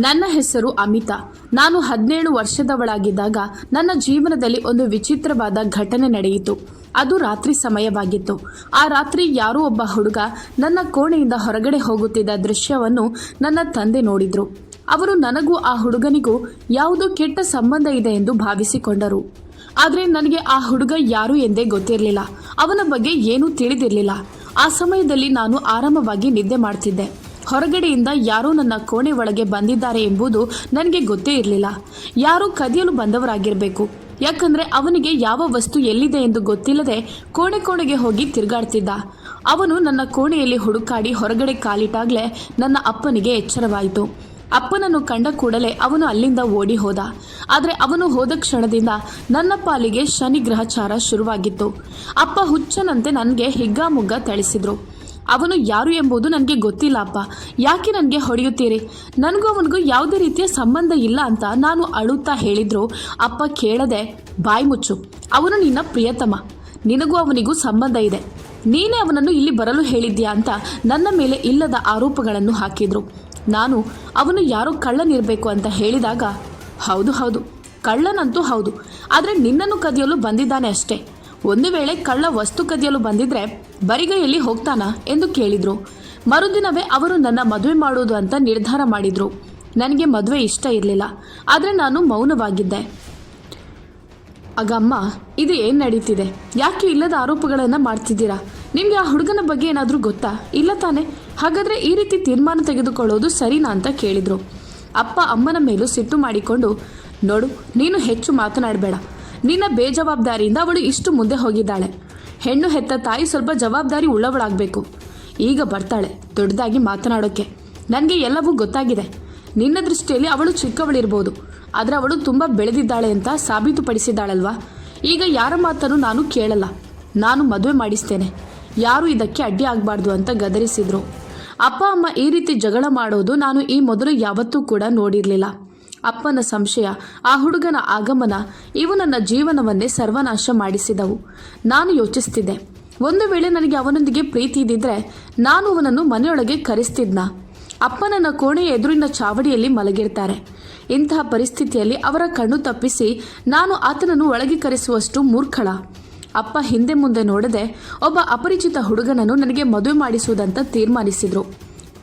ನನ್ನ ಹೆಸರು ಅಮಿತಾ. ನಾನು ಹದಿನೇಳು ವರ್ಷದವಳಾಗಿದ್ದಾಗ ನನ್ನ ಜೀವನದಲ್ಲಿ ಒಂದು ವಿಚಿತ್ರವಾದ ಘಟನೆ ನಡೆಯಿತು. ಅದು ರಾತ್ರಿ ಸಮಯವಾಗಿತ್ತು. ಆ ರಾತ್ರಿ ಯಾರೋ ಒಬ್ಬ ಹುಡುಗ ನನ್ನ ಕೋಣೆಯಿಂದ ಹೊರಗಡೆ ಹೋಗುತ್ತಿದ್ದ ದೃಶ್ಯವನ್ನು ನನ್ನ ತಂದೆ ನೋಡಿದ್ರು. ಅವರು ನನಗೂ ಆ ಹುಡುಗನಿಗೂ ಯಾವುದೋ ಕೆಟ್ಟ ಸಂಬಂಧ ಇದೆ ಎಂದು ಭಾವಿಸಿಕೊಂಡರು. ಆದರೆ ನನಗೆ ಆ ಹುಡುಗ ಯಾರು ಎಂದೇ ಗೊತ್ತಿರಲಿಲ್ಲ. ಅವನ ಬಗ್ಗೆ ಏನೂ ತಿಳಿದಿರಲಿಲ್ಲ. ಆ ಸಮಯದಲ್ಲಿ ನಾನು ಆರಾಮವಾಗಿ ನಿದ್ದೆ ಮಾಡ್ತಿದ್ದೆ. ಹೊರಗಡೆಯಿಂದ ಯಾರೋ ನನ್ನ ಕೋಣೆ ಒಳಗೆ ಬಂದಿದ್ದಾರೆ ಎಂಬುದು ನನಗೆ ಗೊತ್ತೇ ಇರಲಿಲ್ಲ. ಯಾರೋ ಕದಿಯಲು ಬಂದವರಾಗಿರಬೇಕು. ಯಾಕಂದ್ರೆ ಅವನಿಗೆ ಯಾವ ವಸ್ತು ಎಲ್ಲಿದೆ ಎಂದು ಗೊತ್ತಿಲ್ಲದೆ ಕೋಣೆ ಕೋಣೆಗೆ ಹೋಗಿ ತಿರುಗಾಡ್ತಿದ್ದ. ಅವನು ನನ್ನ ಕೋಣೆಯಲ್ಲಿ ಹುಡುಕಾಡಿ ಹೊರಗಡೆ ಕಾಲಿಟ್ಟಾಗಲೇ ನನ್ನ ಅಪ್ಪನಿಗೆ ಎಚ್ಚರವಾಯಿತು. ಅಪ್ಪನನ್ನು ಕಂಡ ಕೂಡಲೇ ಅವನು ಅಲ್ಲಿಂದ ಓಡಿ ಹೋದ. ಆದರೆ ಅವನು ಹೋದ ಕ್ಷಣದಿಂದ ನನ್ನ ಪಾಲಿಗೆ ಶನಿ ಗ್ರಹಚಾರ ಶುರುವಾಗಿತ್ತು. ಅಪ್ಪ ಹುಚ್ಚನಂತೆ ನನಗೆ ಹಿಗ್ಗಾಮುಗ್ಗ ಥಳಿಸಿದ್ರು. ಅವನು ಯಾರು ಎಂಬುದು ನನಗೆ ಗೊತ್ತಿಲ್ಲ, ಅಪ್ಪ. ಯಾಕೆ ನನಗೆ ಹೊಡೆಯುತ್ತೀರಿ? ನನಗೂ ಅವನಿಗೂ ಯಾವುದೇ ರೀತಿಯ ಸಂಬಂಧ ಇಲ್ಲ ಅಂತ ನಾನು ಅಳುತ್ತಾ ಹೇಳಿದ್ರು. ಅಪ್ಪ ಕೇಳದೆ, ಬಾಯಿ ಮುಚ್ಚು. ಅವನು ನಿನ್ನ ಪ್ರಿಯತಮ. ನಿನಗೂ ಅವನಿಗೂ ಸಂಬಂಧ ಇದೆ. ನೀನೇ ಅವನನ್ನು ಇಲ್ಲಿ ಬರಲು ಹೇಳಿದ್ಯಾ ಅಂತ ನನ್ನ ಮೇಲೆ ಇಲ್ಲದ ಆರೋಪಗಳನ್ನು ಹಾಕಿದ್ರು. ನಾನು ಅವನು ಯಾರೋ ಕಳ್ಳನಿರಬೇಕು ಅಂತ ಹೇಳಿದಾಗ, ಹೌದು ಹೌದು. ಕಳ್ಳನಂತೂ ಹೌದು. ಆದರೆ ನಿನ್ನನ್ನು ಕದಿಯಲು ಬಂದಿದ್ದಾನೆ ಅಷ್ಟೇ. ಒಂದು ವೇಳೆ ಕಳ್ಳ ವಸ್ತು ಕದಿಯಲು ಬಂದಿದ್ರೆ ಬರಿಗೈಯಲ್ಲಿ ಹೋಗ್ತಾನಾ ಎಂದು ಕೇಳಿದ್ರು. ಮರುದಿನವೇ ಅವರು ನನ್ನ ಮದುವೆ ಮಾಡೋದು ಅಂತ ನಿರ್ಧಾರ ಮಾಡಿದ್ರು. ನನಗೆ ಮದುವೆ ಇಷ್ಟ ಇರಲಿಲ್ಲ. ಆದರೆ ನಾನು ಮೌನವಾಗಿದ್ದೆ. ಆಗಮ್ಮ ಇದು ಏನು ನಡೀತಿದೆ? ಯಾಕೆ ಇಲ್ಲದ ಆರೋಪಗಳನ್ನು ಮಾಡ್ತಿದ್ದೀರಾ? ನಿಮಗೆ ಆ ಹುಡುಗನ ಬಗ್ಗೆ ಏನಾದರೂ ಗೊತ್ತಾ? ಇಲ್ಲ ತಾನೆ. ಹಾಗಾದರೆ ಈ ರೀತಿ ತೀರ್ಮಾನ ತೆಗೆದುಕೊಳ್ಳೋದು ಸರಿನಾ ಅಂತ ಕೇಳಿದರು. ಅಪ್ಪ ಅಮ್ಮನ ಮೇಲೂ ಸಿಟ್ಟು ಮಾಡಿಕೊಂಡು, ನೋಡು, ನೀನು ಹೆಚ್ಚು ಮಾತನಾಡಬೇಡ. ನಿನ್ನ ಬೇಜವಾಬ್ದಾರಿಯಿಂದ ಅವಳು ಇಷ್ಟು ಮುಂದೆ ಹೋಗಿದ್ದಾಳೆ. ಹೆಣ್ಣು ಹೆತ್ತ ತಾಯಿ ಸ್ವಲ್ಪ ಜವಾಬ್ದಾರಿ ಉಳ್ಳವಳಾಗಬೇಕು. ಈಗ ಬರ್ತಾಳೆ ದೊಡ್ಡದಾಗಿ ಮಾತನಾಡೋಕ್ಕೆ ನನಗೆ ಎಲ್ಲವೂ ಗೊತ್ತಾಗಿದೆ. ನಿನ್ನ ದೃಷ್ಟಿಯಲ್ಲಿ ಅವಳು ಚಿಕ್ಕವಳಿರ್ಬೋದು. ಆದರೆ ಅವಳು ತುಂಬ ಬೆಳೆದಿದ್ದಾಳೆ ಅಂತ ಸಾಬೀತುಪಡಿಸಿದ್ದಾಳಲ್ವಾ? ಈಗ ಯಾರ ಮಾತನ್ನು ನಾನು ಕೇಳಲ್ಲ. ನಾನು ಮದುವೆ ಮಾಡಿಸ್ತೇನೆ. ಯಾರು ಇದಕ್ಕೆ ಅಡ್ಡಿ ಆಗಬಾರ್ದು ಅಂತ ಗದರಿಸಿದ್ರು. ಅಪ್ಪ ಅಮ್ಮ ಈ ರೀತಿ ಜಗಳ ಮಾಡೋದು ನಾನು ಈ ಮೊದಲು ಯಾವತ್ತೂ ಕೂಡ ನೋಡಿರಲಿಲ್ಲ. ಅಪ್ಪನ ಸಂಶಯ, ಆ ಹುಡುಗನ ಆಗಮನ, ಇವು ನನ್ನ ಜೀವನವನ್ನೇ ಸರ್ವನಾಶ ಮಾಡಿಸಿದವು. ನಾನು ಯೋಚಿಸ್ತಿದ್ದೆ. ಒಂದು ವೇಳೆ ನನಗೆ ಅವನೊಂದಿಗೆ ಪ್ರೀತಿ ಇದ್ದಿದ್ರೆ ನಾನು ಅವನನ್ನು ಮನೆಯೊಳಗೆ ಕರೆಸ್ತಿದ್ನ? ಅಪ್ಪ ನನ್ನ ಕೋಣೆಯ ಎದುರಿನ ಚಾವಡಿಯಲ್ಲಿ ಮಲಗಿರ್ತಾರೆ. ಇಂತಹ ಪರಿಸ್ಥಿತಿಯಲ್ಲಿ ಅವರ ಕಣ್ಣು ತಪ್ಪಿಸಿ ನಾನು ಆತನನ್ನು ಒಳಗೆ ಕರೆಸುವಷ್ಟು ಮೂರ್ಖಳ. ಅಪ್ಪ ಹಿಂದೆ ಮುಂದೆ ನೋಡದೆ ಒಬ್ಬ ಅಪರಿಚಿತ ಹುಡುಗನನ್ನು ನನಗೆ ಮದುವೆ ಮಾಡಿಸುವುದಂತ ತೀರ್ಮಾನಿಸಿದರು.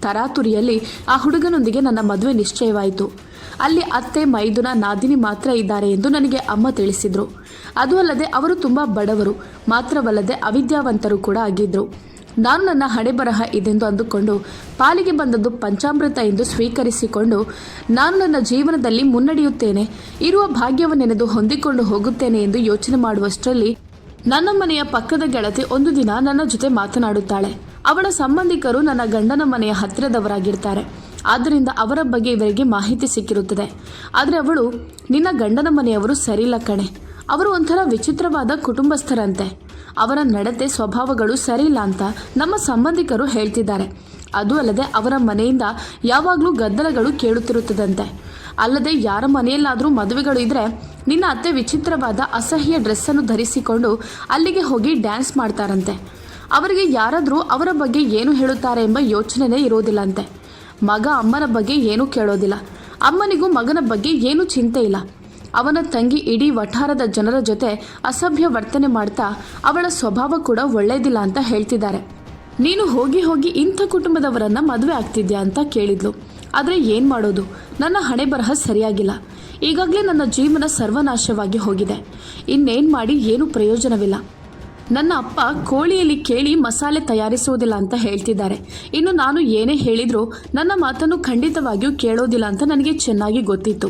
ತರಾತುರಿಯಲ್ಲಿ ಆ ಹುಡುಗನೊಂದಿಗೆ ನನ್ನ ಮದುವೆ ನಿಶ್ಚಯವಾಯಿತು. ಅಲ್ಲಿ ಅತ್ತೆ ಮೈದುನ ನಾದಿನಿ ಮಾತ್ರ ಇದ್ದಾರೆ ಎಂದು ನನಗೆ ಅಮ್ಮ ತಿಳಿಸಿದ್ರು. ಅದು ಅಲ್ಲದೆ ಅವರು ತುಂಬ ಬಡವರು, ಮಾತ್ರವಲ್ಲದೆ ಅವಿದ್ಯಾವಂತರು ಕೂಡ ಆಗಿದ್ರು. ನಾನು ನನ್ನ ಹಣೆ ಬರಹ ಇದೆಂದು ಅಂದುಕೊಂಡು ಪಾಲಿಗೆ ಬಂದದ್ದು ಪಂಚಾಮೃತ ಎಂದು ಸ್ವೀಕರಿಸಿಕೊಂಡು ನಾನು ನನ್ನ ಜೀವನದಲ್ಲಿ ಮುನ್ನಡೆಯುತ್ತೇನೆ, ಇರುವ ಭಾಗ್ಯವನ್ನೆನೆದು ಹೊಂದಿಕೊಂಡು ಹೋಗುತ್ತೇನೆ ಎಂದು ಯೋಚನೆ ಮಾಡುವಷ್ಟರಲ್ಲಿ ನನ್ನ ಮನೆಯ ಪಕ್ಕದ ಗೆಳತಿ ಒಂದು ದಿನ ನನ್ನ ಜೊತೆ ಮಾತನಾಡುತ್ತಾಳೆ. ಅವಳ ಸಂಬಂಧಿಕರು ನನ್ನ ಗಂಡನ ಮನೆಯ ಹತ್ತಿರದವರಾಗಿರ್ತಾರೆ. ಆದ್ದರಿಂದ ಅವರ ಬಗ್ಗೆ ಇವರಿಗೆ ಮಾಹಿತಿ ಸಿಕ್ಕಿರುತ್ತದೆ. ಆದರೆ ಅವಳು, ನಿನ್ನ ಗಂಡನ ಮನೆಯವರು ಸರಿಯಿಲ್ಲ ಕಣೆ. ಅವರು ಒಂಥರ ವಿಚಿತ್ರವಾದ ಕುಟುಂಬಸ್ಥರಂತೆ. ಅವರ ನಡತೆ, ಸ್ವಭಾವಗಳು ಸರಿಯಿಲ್ಲ ಅಂತ ನಮ್ಮ ಸಂಬಂಧಿಕರು ಹೇಳ್ತಿದ್ದಾರೆ. ಅದು ಅಲ್ಲದೆ ಅವರ ಮನೆಯಿಂದ ಯಾವಾಗಲೂ ಗದ್ದಲಗಳು ಕೇಳುತ್ತಿರುತ್ತದಂತೆ. ಅಲ್ಲದೆ ಯಾರ ಮನೆಯಲ್ಲಾದರೂ ಮದುವೆಗಳು ಇದ್ರೆ ನಿನ್ನ ಅತ್ತೆ ವಿಚಿತ್ರವಾದ ಅಸಹ್ಯ ಡ್ರೆಸ್ಸನ್ನು ಧರಿಸಿಕೊಂಡು ಅಲ್ಲಿಗೆ ಹೋಗಿ ಡ್ಯಾನ್ಸ್ ಮಾಡ್ತಾರಂತೆ. ಅವರಿಗೆ ಯಾರಾದರೂ ಅವರ ಬಗ್ಗೆ ಏನು ಹೇಳುತ್ತಾರೆ ಎಂಬ ಯೋಚನೆನೇ ಇರೋದಿಲ್ಲಂತೆ ಮಗ ಅಮ್ಮನ ಬಗ್ಗೆ ಏನೂ ಕೇಳೋದಿಲ್ಲ. ಅಮ್ಮನಿಗೂ ಮಗನ ಬಗ್ಗೆ ಏನೂ ಚಿಂತೆ ಇಲ್ಲ. ಅವನ ತಂಗಿ ಇಡೀ ವಠಾರದ ಜನರ ಜೊತೆ ಅಸಭ್ಯ ವರ್ತನೆ ಮಾಡ್ತಾ ಅವಳ ಸ್ವಭಾವ ಕೂಡ ಒಳ್ಳೇದಿಲ್ಲ ಅಂತ ಹೇಳ್ತಿದ್ದಾರೆ. ನೀನು ಹೋಗಿ ಹೋಗಿ ಇಂಥ ಕುಟುಂಬದವರನ್ನ ಮದುವೆ ಆಗ್ತಿದ್ಯಾ ಅಂತ ಕೇಳಿದ್ಲು. ಆದರೆ ಏನು ಮಾಡೋದು? ನನ್ನ ಹಣೆ ಬರಹ ಸರಿಯಾಗಿಲ್ಲ. ಈಗಾಗಲೇ ನನ್ನ ಜೀವನ ಸರ್ವನಾಶವಾಗಿ ಹೋಗಿದೆ. ಇನ್ನೇನು ಮಾಡಿ ಏನೂ ಪ್ರಯೋಜನವಿಲ್ಲ. ನನ್ನ ಅಪ್ಪ ಕೋಳಿಯಲ್ಲಿ ಕೇಳಿ ಮಸಾಲೆ ತಯಾರಿಸುವುದಿಲ್ಲ ಅಂತ ಹೇಳ್ತಿದ್ದಾರೆ. ಇನ್ನು ನಾನು ಏನೇ ಹೇಳಿದರೂ ನನ್ನ ಮಾತನ್ನು ಖಂಡಿತವಾಗಿಯೂ ಕೇಳೋದಿಲ್ಲ ಅಂತ ನನಗೆ ಚೆನ್ನಾಗಿ ಗೊತ್ತಿತ್ತು.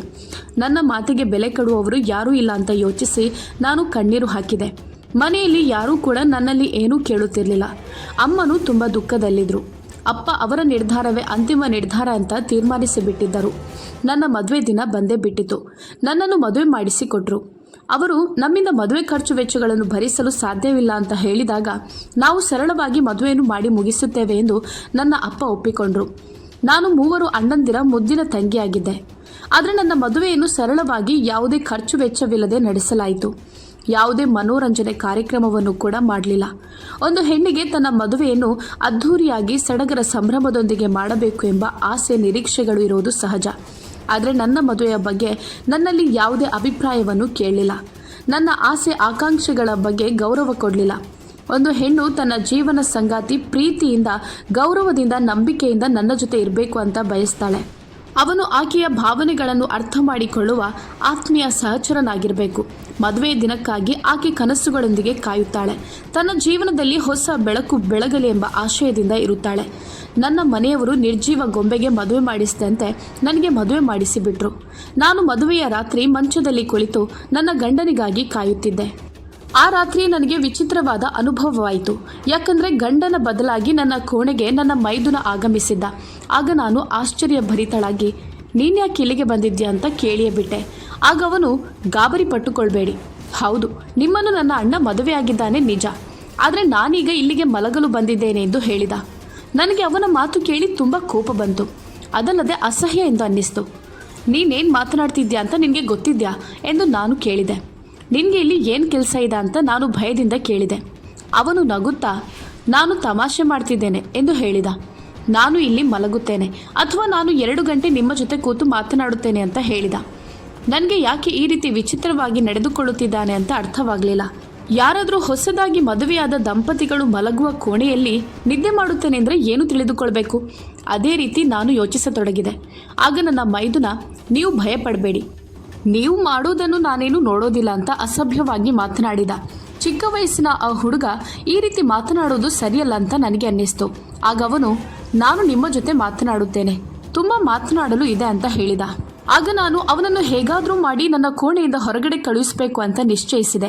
ನನ್ನ ಮಾತಿಗೆ ಬೆಲೆ ಕೊಡುವವರು ಯಾರೂ ಇಲ್ಲ ಅಂತ ಯೋಚಿಸಿ ನಾನು ಕಣ್ಣೀರು ಹಾಕಿದೆ. ಮನೆಯಲ್ಲಿ ಯಾರೂ ಕೂಡ ನನ್ನಲ್ಲಿ ಏನೂ ಕೇಳುತ್ತಿರಲಿಲ್ಲ. ಅಮ್ಮನು ತುಂಬ ದುಃಖದಲ್ಲಿದ್ದರು ಅಪ್ಪ ಅವರ ನಿರ್ಧಾರವೇ ಅಂತಿಮ ನಿರ್ಧಾರ ಅಂತ ತೀರ್ಮಾನಿಸಿಬಿಟ್ಟಿದ್ದರು. ನನ್ನ ಮದುವೆ ದಿನ ಬಂದೇ ಬಿಟ್ಟಿತು ನನ್ನನ್ನು ಮದುವೆ ಮಾಡಿಸಿಕೊಟ್ರು. ಅವರು, ನಮ್ಮಿಂದ ಮದುವೆ ಖರ್ಚು ವೆಚ್ಚಗಳನ್ನು ಭರಿಸಲು ಸಾಧ್ಯವಿಲ್ಲ ಅಂತ ಹೇಳಿದಾಗ ನಾವು ಸರಳವಾಗಿ ಮದುವೆಯನ್ನು ಮಾಡಿ ಮುಗಿಸುತ್ತೇವೆ ಎಂದು ನನ್ನ ಅಪ್ಪ ಒಪ್ಪಿಕೊಂಡ್ರು. ನಾನು ಮೂವರು ಅಣ್ಣಂದಿರ ಮುದ್ದಿನ ತಂಗಿಯಾಗಿದ್ದೆ. ಆದರೆ ನನ್ನ ಮದುವೆಯನ್ನು ಸರಳವಾಗಿ ಯಾವುದೇ ಖರ್ಚು ವೆಚ್ಚವಿಲ್ಲದೆ ನಡೆಸಲಾಯಿತು. ಯಾವುದೇ ಮನೋರಂಜನೆ ಕಾರ್ಯಕ್ರಮವನ್ನು ಕೂಡ ಮಾಡಲಿಲ್ಲ. ಒಂದು ಹೆಣ್ಣಿಗೆ ತನ್ನ ಮದುವೆಯನ್ನು ಅದ್ಧೂರಿಯಾಗಿ ಸಡಗರ ಸಂಭ್ರಮದೊಂದಿಗೆ ಮಾಡಬೇಕು ಎಂಬ ಆಸೆ ನಿರೀಕ್ಷೆಗಳು ಇರುವುದು ಸಹಜ. ಆದರೆ ನನ್ನ ಮದುವೆಯ ಬಗ್ಗೆ ನನ್ನಲ್ಲಿ ಯಾವುದೇ ಅಭಿಪ್ರಾಯವನ್ನು ಕೇಳಲಿಲ್ಲ ನನ್ನ ಆಸೆ ಆಕಾಂಕ್ಷೆಗಳ ಬಗ್ಗೆ ಗೌರವ ಕೊಡಲಿಲ್ಲ. ಒಂದು ಹೆಣ್ಣು ತನ್ನ ಜೀವನ ಸಂಗಾತಿ ಪ್ರೀತಿಯಿಂದ, ಗೌರವದಿಂದ, ನಂಬಿಕೆಯಿಂದ ನನ್ನ ಜೊತೆ ಇರಬೇಕು ಅಂತ ಬಯಸ್ತಾಳೆ. ಅವನು ಆಕೆಯ ಭಾವನೆಗಳನ್ನು ಅರ್ಥ ಮಾಡಿಕೊಳ್ಳುವ ಆತ್ಮೀಯ ಸಹಚರನಾಗಿರಬೇಕು. ಮದುವೆಯ ದಿನಕ್ಕಾಗಿ ಆಕೆ ಕನಸುಗಳೊಂದಿಗೆ ಕಾಯುತ್ತಾಳೆ. ತನ್ನ ಜೀವನದಲ್ಲಿ ಹೊಸ ಬೆಳಕು ಬೆಳಗಲಿ ಎಂಬ ಆಶಯದಿಂದ ಇರುತ್ತಾಳೆ. ನನ್ನ ಮನೆಯವರು ನಿರ್ಜೀವ ಗೊಂಬೆಗೆ ಮದುವೆ ಮಾಡಿಸಿದಂತೆ ನನಗೆ ಮದುವೆ ಮಾಡಿಸಿಬಿಟ್ರು. ನಾನು ಮದುವೆಯ ರಾತ್ರಿ ಮಂಚದಲ್ಲಿ ಕುಳಿತು ನನ್ನ ಗಂಡನಿಗಾಗಿ ಕಾಯುತ್ತಿದ್ದೆ. ಆ ರಾತ್ರಿ ನನಗೆ ವಿಚಿತ್ರವಾದ ಅನುಭವವಾಯಿತು. ಯಾಕಂದ್ರೆ ಗಂಡನ ಬದಲಾಗಿ ನನ್ನ ಕೋಣೆಗೆ ನನ್ನ ಮೈದುನ ಆಗಮಿಸಿದ್ದ. ಆಗ ನಾನು ಆಶ್ಚರ್ಯ ಭರಿತಳಾಗಿ ನೀನ್ಯಾಕೆ ಇಲ್ಲಿಗೆ ಬಂದಿದ್ಯಾ ಅಂತ ಕೇಳಿಯೇ ಬಿಟ್ಟೆ ಆಗ ಅವನು, ಗಾಬರಿ ಪಟ್ಟುಕೊಳ್ಬೇಡಿ. ಹೌದು, ನಿಮ್ಮನ್ನು ನನ್ನ ಅಣ್ಣ ಮದುವೆಯಾಗಿದ್ದಾನೆ ನಿಜ. ಆದರೆ ನಾನೀಗ ಇಲ್ಲಿಗೆ ಮಲಗಲು ಬಂದಿದ್ದೇನೆ ಎಂದು ಹೇಳಿದ. ನನಗೆ ಅವನ ಮಾತು ಕೇಳಿ ತುಂಬ ಕೋಪ ಬಂತು. ಅದಲ್ಲದೆ ಅಸಹ್ಯ ಎಂದು ಅನ್ನಿಸ್ತು. ನೀನೇನು ಮಾತನಾಡ್ತಿದ್ಯಾ ಅಂತ ನಿನಗೆ ಗೊತ್ತಿದ್ಯಾ? ಎಂದು ನಾನು ಕೇಳಿದೆ. ನಿನಗೆ ಇಲ್ಲಿ ಏನು ಕೆಲಸ ಇದೆ ಅಂತ ನಾನು ಭಯದಿಂದ ಕೇಳಿದೆ. ಅವನು ನಗುತ್ತಾ, ನಾನು ತಮಾಷೆ ಮಾಡ್ತಿದ್ದೇನೆ ಎಂದು ಹೇಳಿದ. ನಾನು ಇಲ್ಲಿ ಮಲಗುತ್ತೇನೆ ಅಥವಾ ನಾನು ಎರಡು ಗಂಟೆ ನಿಮ್ಮ ಜೊತೆ ಕೂತು ಮಾತನಾಡುತ್ತೇನೆ ಅಂತ ಹೇಳಿದ. ನನಗೆ ಯಾಕೆ ಈ ರೀತಿ ವಿಚಿತ್ರವಾಗಿ ನಡೆದುಕೊಳ್ಳುತ್ತಿದ್ದಾನೆ ಅಂತ ಅರ್ಥವಾಗಲಿಲ್ಲ. ಯಾರಾದರೂ ಹೊಸದಾಗಿ ಮದುವೆಯಾದ ದಂಪತಿಗಳು ಮಲಗುವ ಕೋಣೆಯಲ್ಲಿ ನಿದ್ದೆ ಮಾಡುತ್ತೇನೆ ಅಂದರೆ ಏನು ತಿಳಿದುಕೊಳ್ಬೇಕು? ಅದೇ ರೀತಿ ನಾನು ಯೋಚಿಸತೊಡಗಿದೆ. ಆಗ ನನ್ನ ಮೈದುನ ನೀವು ಭಯಪಡಬೇಡಿ. ನೀವು ಮಾಡೋದನ್ನು ನಾನೇನು ನೋಡೋದಿಲ್ಲ ಅಂತ ಅಸಭ್ಯವಾಗಿ ಮಾತನಾಡಿದ. ಚಿಕ್ಕ ವಯಸ್ಸಿನ ಆ ಹುಡುಗ ಈ ರೀತಿ ಮಾತನಾಡೋದು ಸರಿಯಲ್ಲ ಅಂತ ನನಗೆ ಅನ್ನಿಸ್ತು. ಆಗ ಅವನು, ನಾನು ನಿಮ್ಮ ಜೊತೆ ಮಾತನಾಡುತ್ತೇನೆ. ತುಂಬ ಮಾತನಾಡಲು ಇದೆ ಅಂತ ಹೇಳಿದ. ಆಗ ನಾನು ಅವನನ್ನು ಹೇಗಾದರೂ ಮಾಡಿ ನನ್ನ ಕೋಣೆಯಿಂದ ಹೊರಗಡೆ ಕಳುಹಿಸಬೇಕು ಅಂತ ನಿಶ್ಚಯಿಸಿದೆ.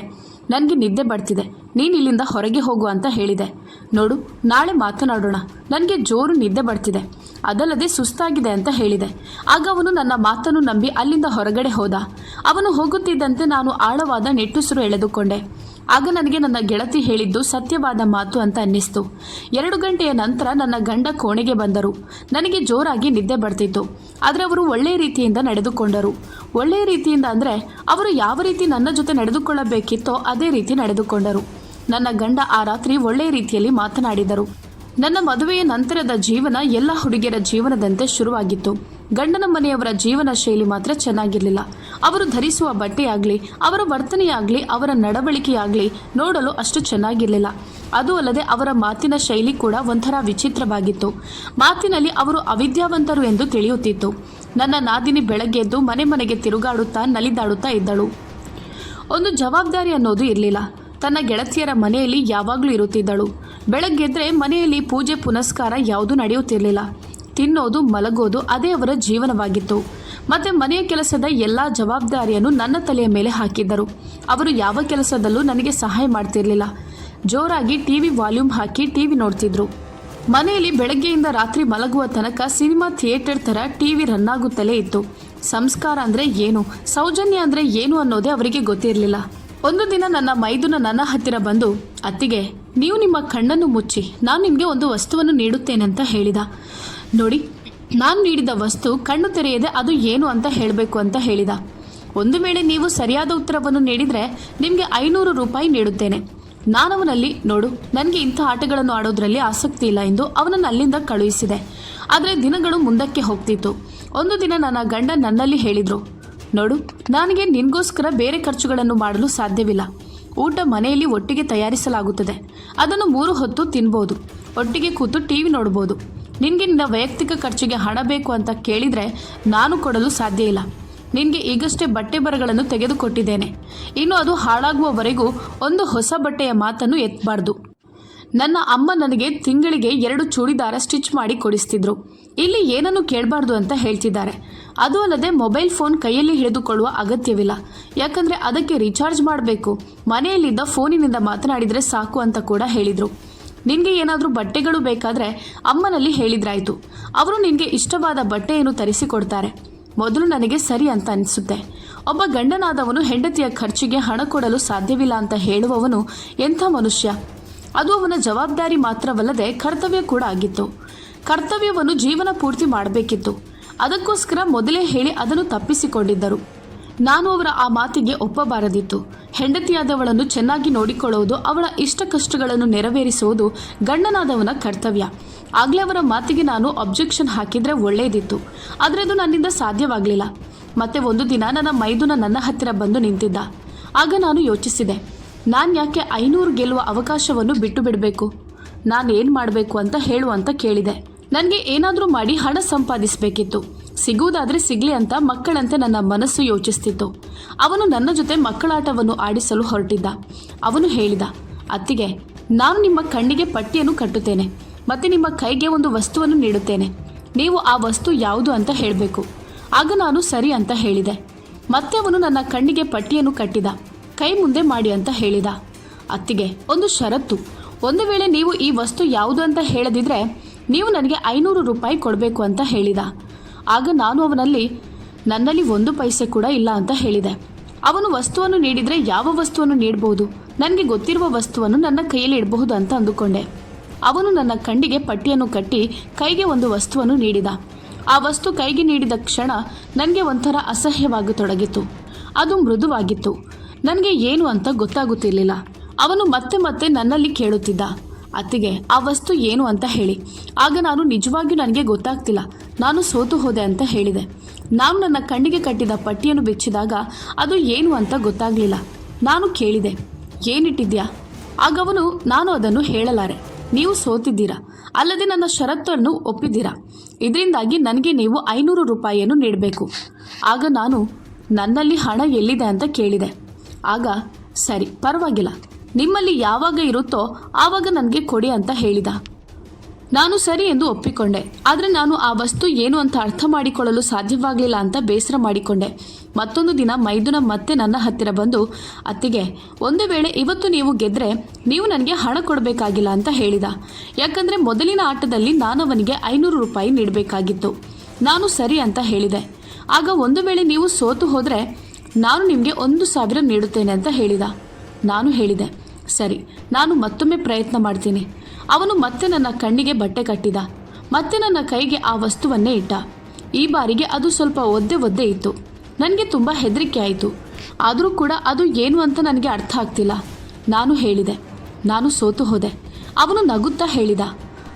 ನನಗೆ ನಿದ್ದೆ ಬರ್ತಿದೆ. ನೀನು ಇಲ್ಲಿಂದ ಹೊರಗೆ ಹೋಗು ಅಂತ ಹೇಳಿದೆ. ನೋಡು, ನಾಳೆ ಮಾತನಾಡೋಣ. ನನಗೆ ಜೋರು ನಿದ್ದೆ ಬರ್ತಿದೆ. ಅದಲ್ಲದೆ ಸುಸ್ತಾಗಿದೆ ಅಂತ ಹೇಳಿದೆ. ಆಗ ಅವನು ನನ್ನ ಮಾತನ್ನು ನಂಬಿ ಅಲ್ಲಿಂದ ಹೊರಗಡೆ ಹೋದ. ಅವನು ಹೋಗುತ್ತಿದ್ದಂತೆ ನಾನು ಆಳವಾದ ನಿಟ್ಟುಸಿರು ಎಳೆದುಕೊಂಡೆ. ಆಗ ನನಗೆ ನನ್ನ ಗೆಳತಿ ಹೇಳಿದ್ದು ಸತ್ಯವಾದ ಮಾತು ಅಂತ ಅನ್ನಿಸ್ತು. ಎರಡು ಗಂಟೆಯ ನಂತರ ನನ್ನ ಗಂಡ ಕೋಣೆಗೆ ಬಂದರು. ನನಗೆ ಜೋರಾಗಿ ನಿದ್ದೆ ಬರ್ತಿತ್ತು. ಆದರೆ ಅವರು ಒಳ್ಳೆಯ ರೀತಿಯಿಂದ ನಡೆದುಕೊಂಡರು. ಒಳ್ಳೆಯ ರೀತಿಯಿಂದ ಅಂದರೆ ಅವರು ಯಾವ ರೀತಿ ನನ್ನ ಜೊತೆ ನಡೆದುಕೊಳ್ಳಬೇಕಿತ್ತೋ ಅದೇ ರೀತಿ ನಡೆದುಕೊಂಡರು. ನನ್ನ ಗಂಡ ಆ ರಾತ್ರಿ ಒಳ್ಳೆಯ ರೀತಿಯಲ್ಲಿ ಮಾತನಾಡಿದರು. ನನ್ನ ಮದುವೆಯ ನಂತರದ ಜೀವನ ಎಲ್ಲ ಹುಡುಗಿಯರ ಜೀವನದಂತೆ ಶುರುವಾಗಿತ್ತು. ಗಂಡನ ಮನೆಯವರ ಜೀವನ ಶೈಲಿ ಮಾತ್ರ ಚೆನ್ನಾಗಿರಲಿಲ್ಲ. ಅವರು ಧರಿಸುವ ಬಟ್ಟೆಯಾಗಲಿ, ಅವರ ವರ್ತನೆಯಾಗಲಿ, ಅವರ ನಡವಳಿಕೆಯಾಗಲಿ ನೋಡಲು ಅಷ್ಟು ಚೆನ್ನಾಗಿರಲಿಲ್ಲ. ಅದು ಅಲ್ಲದೆ ಅವರ ಮಾತಿನ ಶೈಲಿ ಕೂಡ ಒಂಥರ ವಿಚಿತ್ರವಾಗಿತ್ತು. ಮಾತಿನಲ್ಲಿ ಅವರು ಅವಿದ್ಯಾವಂತರು ಎಂದು ತಿಳಿಯುತ್ತಿತ್ತು. ನನ್ನ ನಾದಿನಿ ಬೆಳಗ್ಗೆ ಎದ್ದು ಮನೆ ಮನೆಗೆ ತಿರುಗಾಡುತ್ತಾ ನಲಿದಾಡುತ್ತಾ ಇದ್ದಳು. ಒಂದು ಜವಾಬ್ದಾರಿ ಅನ್ನೋದು ಇರಲಿಲ್ಲ. ತನ್ನ ಗೆಳತಿಯರ ಮನೆಯಲ್ಲಿ ಯಾವಾಗಲೂ ಇರುತ್ತಿದ್ದಳು. ಬೆಳಗ್ಗೆದ್ರೆ ಮನೆಯಲ್ಲಿ ಪೂಜೆ ಪುನಸ್ಕಾರ ಯಾವುದೂ ನಡೆಯುತ್ತಿರಲಿಲ್ಲ. ತಿನ್ನೋದು, ಮಲಗೋದು ಅದೇ ಅವರ ಜೀವನವಾಗಿತ್ತು. ಮತ್ತೆ ಮನೆಯ ಕೆಲಸದ ಎಲ್ಲ ಜವಾಬ್ದಾರಿಯನ್ನು ನನ್ನ ತಲೆಯ ಮೇಲೆ ಹಾಕಿದ್ದರು. ಅವರು ಯಾವ ಕೆಲಸದಲ್ಲೂ ನನಗೆ ಸಹಾಯ ಮಾಡ್ತಿರ್ಲಿಲ್ಲ. ಜೋರಾಗಿ ಟಿವಿ ವಾಲ್ಯೂಮ್ ಹಾಕಿ ಟಿವಿ ನೋಡ್ತಿದ್ರು. ಮನೆಯಲ್ಲಿ ಬೆಳಗ್ಗೆಯಿಂದ ರಾತ್ರಿ ಮಲಗುವ ತನಕ ಸಿನಿಮಾ ಥಿಯೇಟರ್ ಥರ ಟಿವಿ ರನ್ ಆಗುತ್ತಲೇ ಇತ್ತು. ಸಂಸ್ಕಾರ ಅಂದರೆ ಏನು, ಸೌಜನ್ಯ ಅಂದರೆ ಏನು ಅನ್ನೋದೇ ಅವರಿಗೆ ಗೊತ್ತಿರಲಿಲ್ಲ. ಒಂದು ದಿನ ನನ್ನ ಮೈದುನ ನನ್ನ ಹತ್ತಿರ ಬಂದು, ಅತ್ತಿಗೆ ನೀವು ನಿಮ್ಮ ಕಣ್ಣನ್ನು ಮುಚ್ಚಿ, ನಾನು ನಿಮಗೆ ಒಂದು ವಸ್ತುವನ್ನು ನೀಡುತ್ತೇನೆ ಅಂತ ಹೇಳಿದ. ನೋಡಿ, ನಾನು ನೀಡಿದ ವಸ್ತು ಕಣ್ಣು ತೆರೆಯದೆ ಅದು ಏನು ಅಂತ ಹೇಳಬೇಕು ಅಂತ ಹೇಳಿದ. ಒಂದು ವೇಳೆ ನೀವು ಸರಿಯಾದ ಉತ್ತರವನ್ನು ನೀಡಿದರೆ ನಿಮಗೆ ಐನೂರು ರೂಪಾಯಿ ನೀಡುತ್ತೇನೆ. ನಾನವನಲ್ಲಿ, ನೋಡು, ನನಗೆ ಇಂಥ ಆಟಗಳನ್ನು ಆಡೋದ್ರಲ್ಲಿ ಆಸಕ್ತಿ ಇಲ್ಲ ಎಂದು ಅವನನ್ನು ಅಲ್ಲಿಂದ ಕಳುಹಿಸಿದೆ. ಆದರೆ ದಿನಗಳು ಮುಂದಕ್ಕೆ ಹೋಗ್ತಿತ್ತು. ಒಂದು ದಿನ ನನ್ನ ಗಂಡ ನನ್ನಲ್ಲಿ ಹೇಳಿದರು, ನೋಡು, ನನಗೆ ನಿನಗೋಸ್ಕರ ಬೇರೆ ಖರ್ಚುಗಳನ್ನು ಮಾಡಲು ಸಾಧ್ಯವಿಲ್ಲ. ಊಟ ಮನೆಯಲ್ಲಿ ಒಟ್ಟಿಗೆ ತಯಾರಿಸಲಾಗುತ್ತದೆ. ಅದನ್ನು ಮೂರು ಹೊತ್ತು ತಿನ್ಬೋದು. ಒಟ್ಟಿಗೆ ಕೂತು ಟಿ ವಿ ನೋಡ್ಬೋದು. ನಿನಗೆ ವೈಯಕ್ತಿಕ ಖರ್ಚಿಗೆ ಹಣ ಬೇಕು ಅಂತ ಕೇಳಿದರೆ ನಾನು ಕೊಡಲು ಸಾಧ್ಯ ಇಲ್ಲ. ನಿನಗೆ ಈಗಷ್ಟೇ ಬಟ್ಟೆ ಬರಗಳನ್ನು ತೆಗೆದುಕೊಟ್ಟಿದ್ದೇನೆ. ಇನ್ನು ಅದು ಹಾಳಾಗುವವರೆಗೂ ಒಂದು ಹೊಸ ಬಟ್ಟೆಯ ಮಾತನ್ನು ಎತ್ತಬಾರ್ದು ನನ್ನ ಅಮ್ಮ ನನಗೆ ತಿಂಗಳಿಗೆ ಎರಡು ಚೂಡಿದಾರ ಸ್ಟಿಚ್ ಮಾಡಿ ಕೊಡಿಸ್ತಿದ್ರು. ಇಲ್ಲಿ ಏನನ್ನು ಕೇಳಬಾರ್ದು ಅಂತ ಹೇಳ್ತಿದ್ದಾರೆ. ಅದು ಅಲ್ಲದೆ ಮೊಬೈಲ್ ಫೋನ್ ಕೈಯಲ್ಲಿ ಹಿಡಿದುಕೊಳ್ಳುವ ಅಗತ್ಯವಿಲ್ಲ. ಯಾಕಂದರೆ ಅದಕ್ಕೆ ರೀಚಾರ್ಜ್ ಮಾಡಬೇಕು. ಮನೆಯಲ್ಲಿದ್ದ ಫೋನಿನಿಂದ ಮಾತನಾಡಿದರೆ ಸಾಕು ಅಂತ ಕೂಡ ಹೇಳಿದರು. ನಿನಗೆ ಏನಾದರೂ ಬಟ್ಟೆಗಳು ಬೇಕಾದರೆ ಅಮ್ಮನಲ್ಲಿ ಹೇಳಿದ್ರಾಯ್ತು. ಅವರು ನಿನಗೆ ಇಷ್ಟವಾದ ಬಟ್ಟೆಯನ್ನು ತರಿಸಿಕೊಡ್ತಾರೆ. ಮೊದಲು ನನಗೆ ಸರಿ ಅಂತ ಅನಿಸುತ್ತೆ. ಒಬ್ಬ ಗಂಡನಾದವನು ಹೆಂಡತಿಯ ಖರ್ಚಿಗೆ ಹಣ ಕೊಡಲು ಸಾಧ್ಯವಿಲ್ಲ ಅಂತ ಹೇಳುವವನು ಎಂಥ ಮನುಷ್ಯ? ಅದು ಅವನ ಜವಾಬ್ದಾರಿ ಮಾತ್ರವಲ್ಲದೆ ಕರ್ತವ್ಯ ಕೂಡ ಆಗಿತ್ತು. ಕರ್ತವ್ಯವನ್ನು ಜೀವನ ಪೂರ್ತಿ ಮಾಡಬೇಕಿತ್ತು. ಅದಕ್ಕೋಸ್ಕರ ಮೊದಲೇ ಹೇಳಿ ಅದನ್ನು ತಪ್ಪಿಸಿಕೊಂಡಿದ್ದರು. ನಾನು ಅವರ ಆ ಮಾತಿಗೆ ಒಪ್ಪಬಾರದಿತ್ತು. ಹೆಂಡತಿಯಾದವಳನ್ನು ಚೆನ್ನಾಗಿ ನೋಡಿಕೊಳ್ಳುವುದು, ಅವಳ ಇಷ್ಟ ಕಷ್ಟಗಳನ್ನು ನೆರವೇರಿಸುವುದು ಗಂಡನಾದವನ ಕರ್ತವ್ಯ. ಆಗಲೇ ಅವರ ಮಾತಿಗೆ ನಾನು ಅಬ್ಜೆಕ್ಷನ್ ಹಾಕಿದ್ರೆ ಒಳ್ಳೆಯದಿತ್ತು ಆದರೆ ಅದು ನನ್ನಿಂದ ಸಾಧ್ಯವಾಗಲಿಲ್ಲ. ಮತ್ತೆ ಒಂದು ದಿನ ನನ್ನ ಮೈದುನ ನನ್ನ ಹತ್ತಿರ ಬಂದು ನಿಂತಿದ್ದ. ಆಗ ನಾನು ಯೋಚಿಸಿದೆ. ನಾನು ಯಾಕೆ ಐನೂರು ಗೆಲ್ಲುವ ಅವಕಾಶವನ್ನು ಬಿಟ್ಟು ಬಿಡಬೇಕು? ನಾನು ಏನು ಮಾಡಬೇಕು ಅಂತ ಹೇಳು ಅಂತ ಕೇಳಿದೆ. ನನಗೆ ಏನಾದರೂ ಮಾಡಿ ಹಣ ಸಂಪಾದಿಸಬೇಕಿತ್ತು. ಸಿಗುವುದಾದರೆ ಸಿಗಲಿ ಅಂತ ಮಕ್ಕಳಂತೆ ನನ್ನ ಮನಸ್ಸು ಯೋಚಿಸ್ತಿತ್ತು. ಅವನು ನನ್ನ ಜೊತೆ ಮಕ್ಕಳಾಟವನ್ನು ಆಡಿಸಲು ಹೊರಟಿದ್ದ. ಅವನು ಹೇಳಿದ, ಅತ್ತಿಗೆ, ನಾನು ನಿಮ್ಮ ಕಣ್ಣಿಗೆ ಪಟ್ಟಿಯನ್ನು ಕಟ್ಟುತ್ತೇನೆ. ಮತ್ತು ನಿಮ್ಮ ಕೈಗೆ ಒಂದು ವಸ್ತುವನ್ನು ನೀಡುತ್ತೇನೆ. ನೀವು ಆ ವಸ್ತು ಯಾವುದು ಅಂತ ಹೇಳಬೇಕು. ಆಗ ನಾನು ಸರಿ ಅಂತ ಹೇಳಿದೆ. ಮತ್ತೆ ಅವನು ನನ್ನ ಕಣ್ಣಿಗೆ ಪಟ್ಟಿಯನ್ನು ಕಟ್ಟಿದ. ಕೈ ಮುಂದೆ ಮಾಡಿ ಅಂತ ಹೇಳಿದ. ಅತ್ತಿಗೆ, ಒಂದು ಷರತ್ತು. ಒಂದು ವೇಳೆ ನೀವು ಈ ವಸ್ತು ಯಾವುದು ಅಂತ ಹೇಳದಿದ್ರೆ ನೀವು ನನಗೆ ಐನೂರು ರೂಪಾಯಿ ಕೊಡಬೇಕು ಅಂತ ಹೇಳಿದ. ಆಗ ನಾನು ಅವನಲ್ಲಿ, ನನ್ನಲ್ಲಿ ಒಂದು ಪೈಸೆ ಕೂಡ ಇಲ್ಲ ಅಂತ ಹೇಳಿದೆ. ಅವನು ವಸ್ತುವನ್ನು ನೀಡಿದರೆ ಯಾವ ವಸ್ತುವನ್ನು ನೀಡಬಹುದು ನನಗೆ ಗೊತ್ತಿರುವ ವಸ್ತುವನ್ನು ನನ್ನ ಕೈಯಲ್ಲಿ ಇಡಬಹುದು ಅಂತ ಅಂದುಕೊಂಡೆ. ಅವನು ನನ್ನ ಕಣ್ಣಿಗೆ ಪಟ್ಟಿಯನ್ನು ಕಟ್ಟಿ ಕೈಗೆ ಒಂದು ವಸ್ತುವನ್ನು ನೀಡಿದ. ಆ ವಸ್ತು ಕೈಗೆ ನೀಡಿದ ಕ್ಷಣ ನನಗೆ ಒಂಥರ ಅಸಹ್ಯವಾಗತೊಡಗಿತು. ಅದು ಮೃದುವಾಗಿತ್ತು. ನನಗೆ ಏನು ಅಂತ ಗೊತ್ತಾಗುತ್ತಿರಲಿಲ್ಲ. ಅವನು ಮತ್ತೆ ಮತ್ತೆ ನನ್ನಲ್ಲಿ ಕೇಳುತ್ತಿದ್ದ. ಅತ್ತಿಗೆ, ಆ ವಸ್ತು ಏನು ಅಂತ ಹೇಳಿ. ಆಗ ನಾನು ನಿಜವಾಗಿಯೂ ನನಗೆ ಗೊತ್ತಾಗ್ತಿಲ್ಲ. ನಾನು ಸೋತು ಹೋದೆ ಅಂತ ಹೇಳಿದೆ. ನಾನು ನನ್ನ ಕಣ್ಣಿಗೆ ಕಟ್ಟಿದ ಪಟ್ಟಿಯನ್ನು ಬಿಚ್ಚಿದಾಗ ಅದು ಏನು ಅಂತ ಗೊತ್ತಾಗಲಿಲ್ಲ. ನಾನು ಕೇಳಿದೆ ಏನಿಟ್ಟಿದ್ಯಾ ಆಗ ಅವನು, ನಾನು ಅದನ್ನು ಹೇಳಲಾರೆ. ನೀವು ಸೋತಿದ್ದೀರಾ? ಅಲ್ಲದೆ ನನ್ನ ಷರತ್ತನ್ನು ಒಪ್ಪಿದ್ದೀರಾ? ಇದರಿಂದಾಗಿ ನನಗೆ ನೀವು ಐನೂರು ರೂಪಾಯಿಯನ್ನು ನೀಡಬೇಕು. ಆಗ ನಾನು, ನನ್ನಲ್ಲಿ ಹಣ ಎಲ್ಲಿದೆ ಅಂತ ಕೇಳಿದೆ. ಆಗ, ಸರಿ, ಪರವಾಗಿಲ್ಲ. ನಿಮ್ಮಲ್ಲಿ ಯಾವಾಗ ಇರುತ್ತೋ ಆವಾಗ ನನಗೆ ಕೊಡಿ ಅಂತ ಹೇಳಿದ. ನಾನು ಸರಿ ಎಂದು ಒಪ್ಪಿಕೊಂಡೆ. ಆದರೆ ನಾನು ಆ ವಸ್ತು ಏನು ಅಂತ ಅರ್ಥ ಮಾಡಿಕೊಳ್ಳಲು ಸಾಧ್ಯವಾಗಲಿಲ್ಲ ಅಂತ ಬೇಸರ ಮಾಡಿಕೊಂಡೆ. ಮತ್ತೊಂದು ದಿನ ಮೈದುನ ಮತ್ತೆ ನನ್ನ ಹತ್ತಿರ ಬಂದು, ಅತ್ತಿಗೆ, ಒಂದು ವೇಳೆ ಇವತ್ತು ನೀವು ಗೆದ್ರೆ ನೀವು ನನಗೆ ಹಣ ಕೊಡಬೇಕಾಗಿಲ್ಲ ಅಂತ ಹೇಳಿದ. ಯಾಕಂದರೆ ಮೊದಲಿನ ಆಟದಲ್ಲಿ ನಾನು ಅವನಿಗೆ ಐನೂರು ರೂಪಾಯಿ ನೀಡಬೇಕಾಗಿತ್ತು. ನಾನು ಸರಿ ಅಂತ ಹೇಳಿದೆ. ಆಗ ಒಂದು ವೇಳೆ ನೀವು ಸೋತು ಹೋದರೆ ನಾನು ನಿಮಗೆ ಒಂದು ಸಾವಿರ ನೀಡುತ್ತೇನೆ ಅಂತ ಹೇಳಿದ. ನಾನು ಹೇಳಿದೆ, ಸರಿ, ನಾನು ಮತ್ತೊಮ್ಮೆ ಪ್ರಯತ್ನ ಮಾಡ್ತೀನಿ. ಅವನು ಮತ್ತೆ ನನ್ನ ಕಣ್ಣಿಗೆ ಬಟ್ಟೆ ಕಟ್ಟಿದ. ಮತ್ತೆ ನನ್ನ ಕೈಗೆ ಆ ವಸ್ತುವನ್ನೇ ಇಟ್ಟ. ಈ ಬಾರಿಗೆ ಅದು ಸ್ವಲ್ಪ ಒದ್ದೆ ಒದ್ದೆ ಇತ್ತು. ನನಗೆ ತುಂಬ ಹೆದರಿಕೆ ಆಯಿತು. ಆದರೂ ಕೂಡ ಅದು ಏನು ಅಂತ ನನಗೆ ಅರ್ಥ ಆಗ್ತಿಲ್ಲ. ನಾನು ಹೇಳಿದೆ, ನಾನು ಸೋತು ಹೋದೆ. ಅವನು ನಗುತ್ತಾ ಹೇಳಿದ,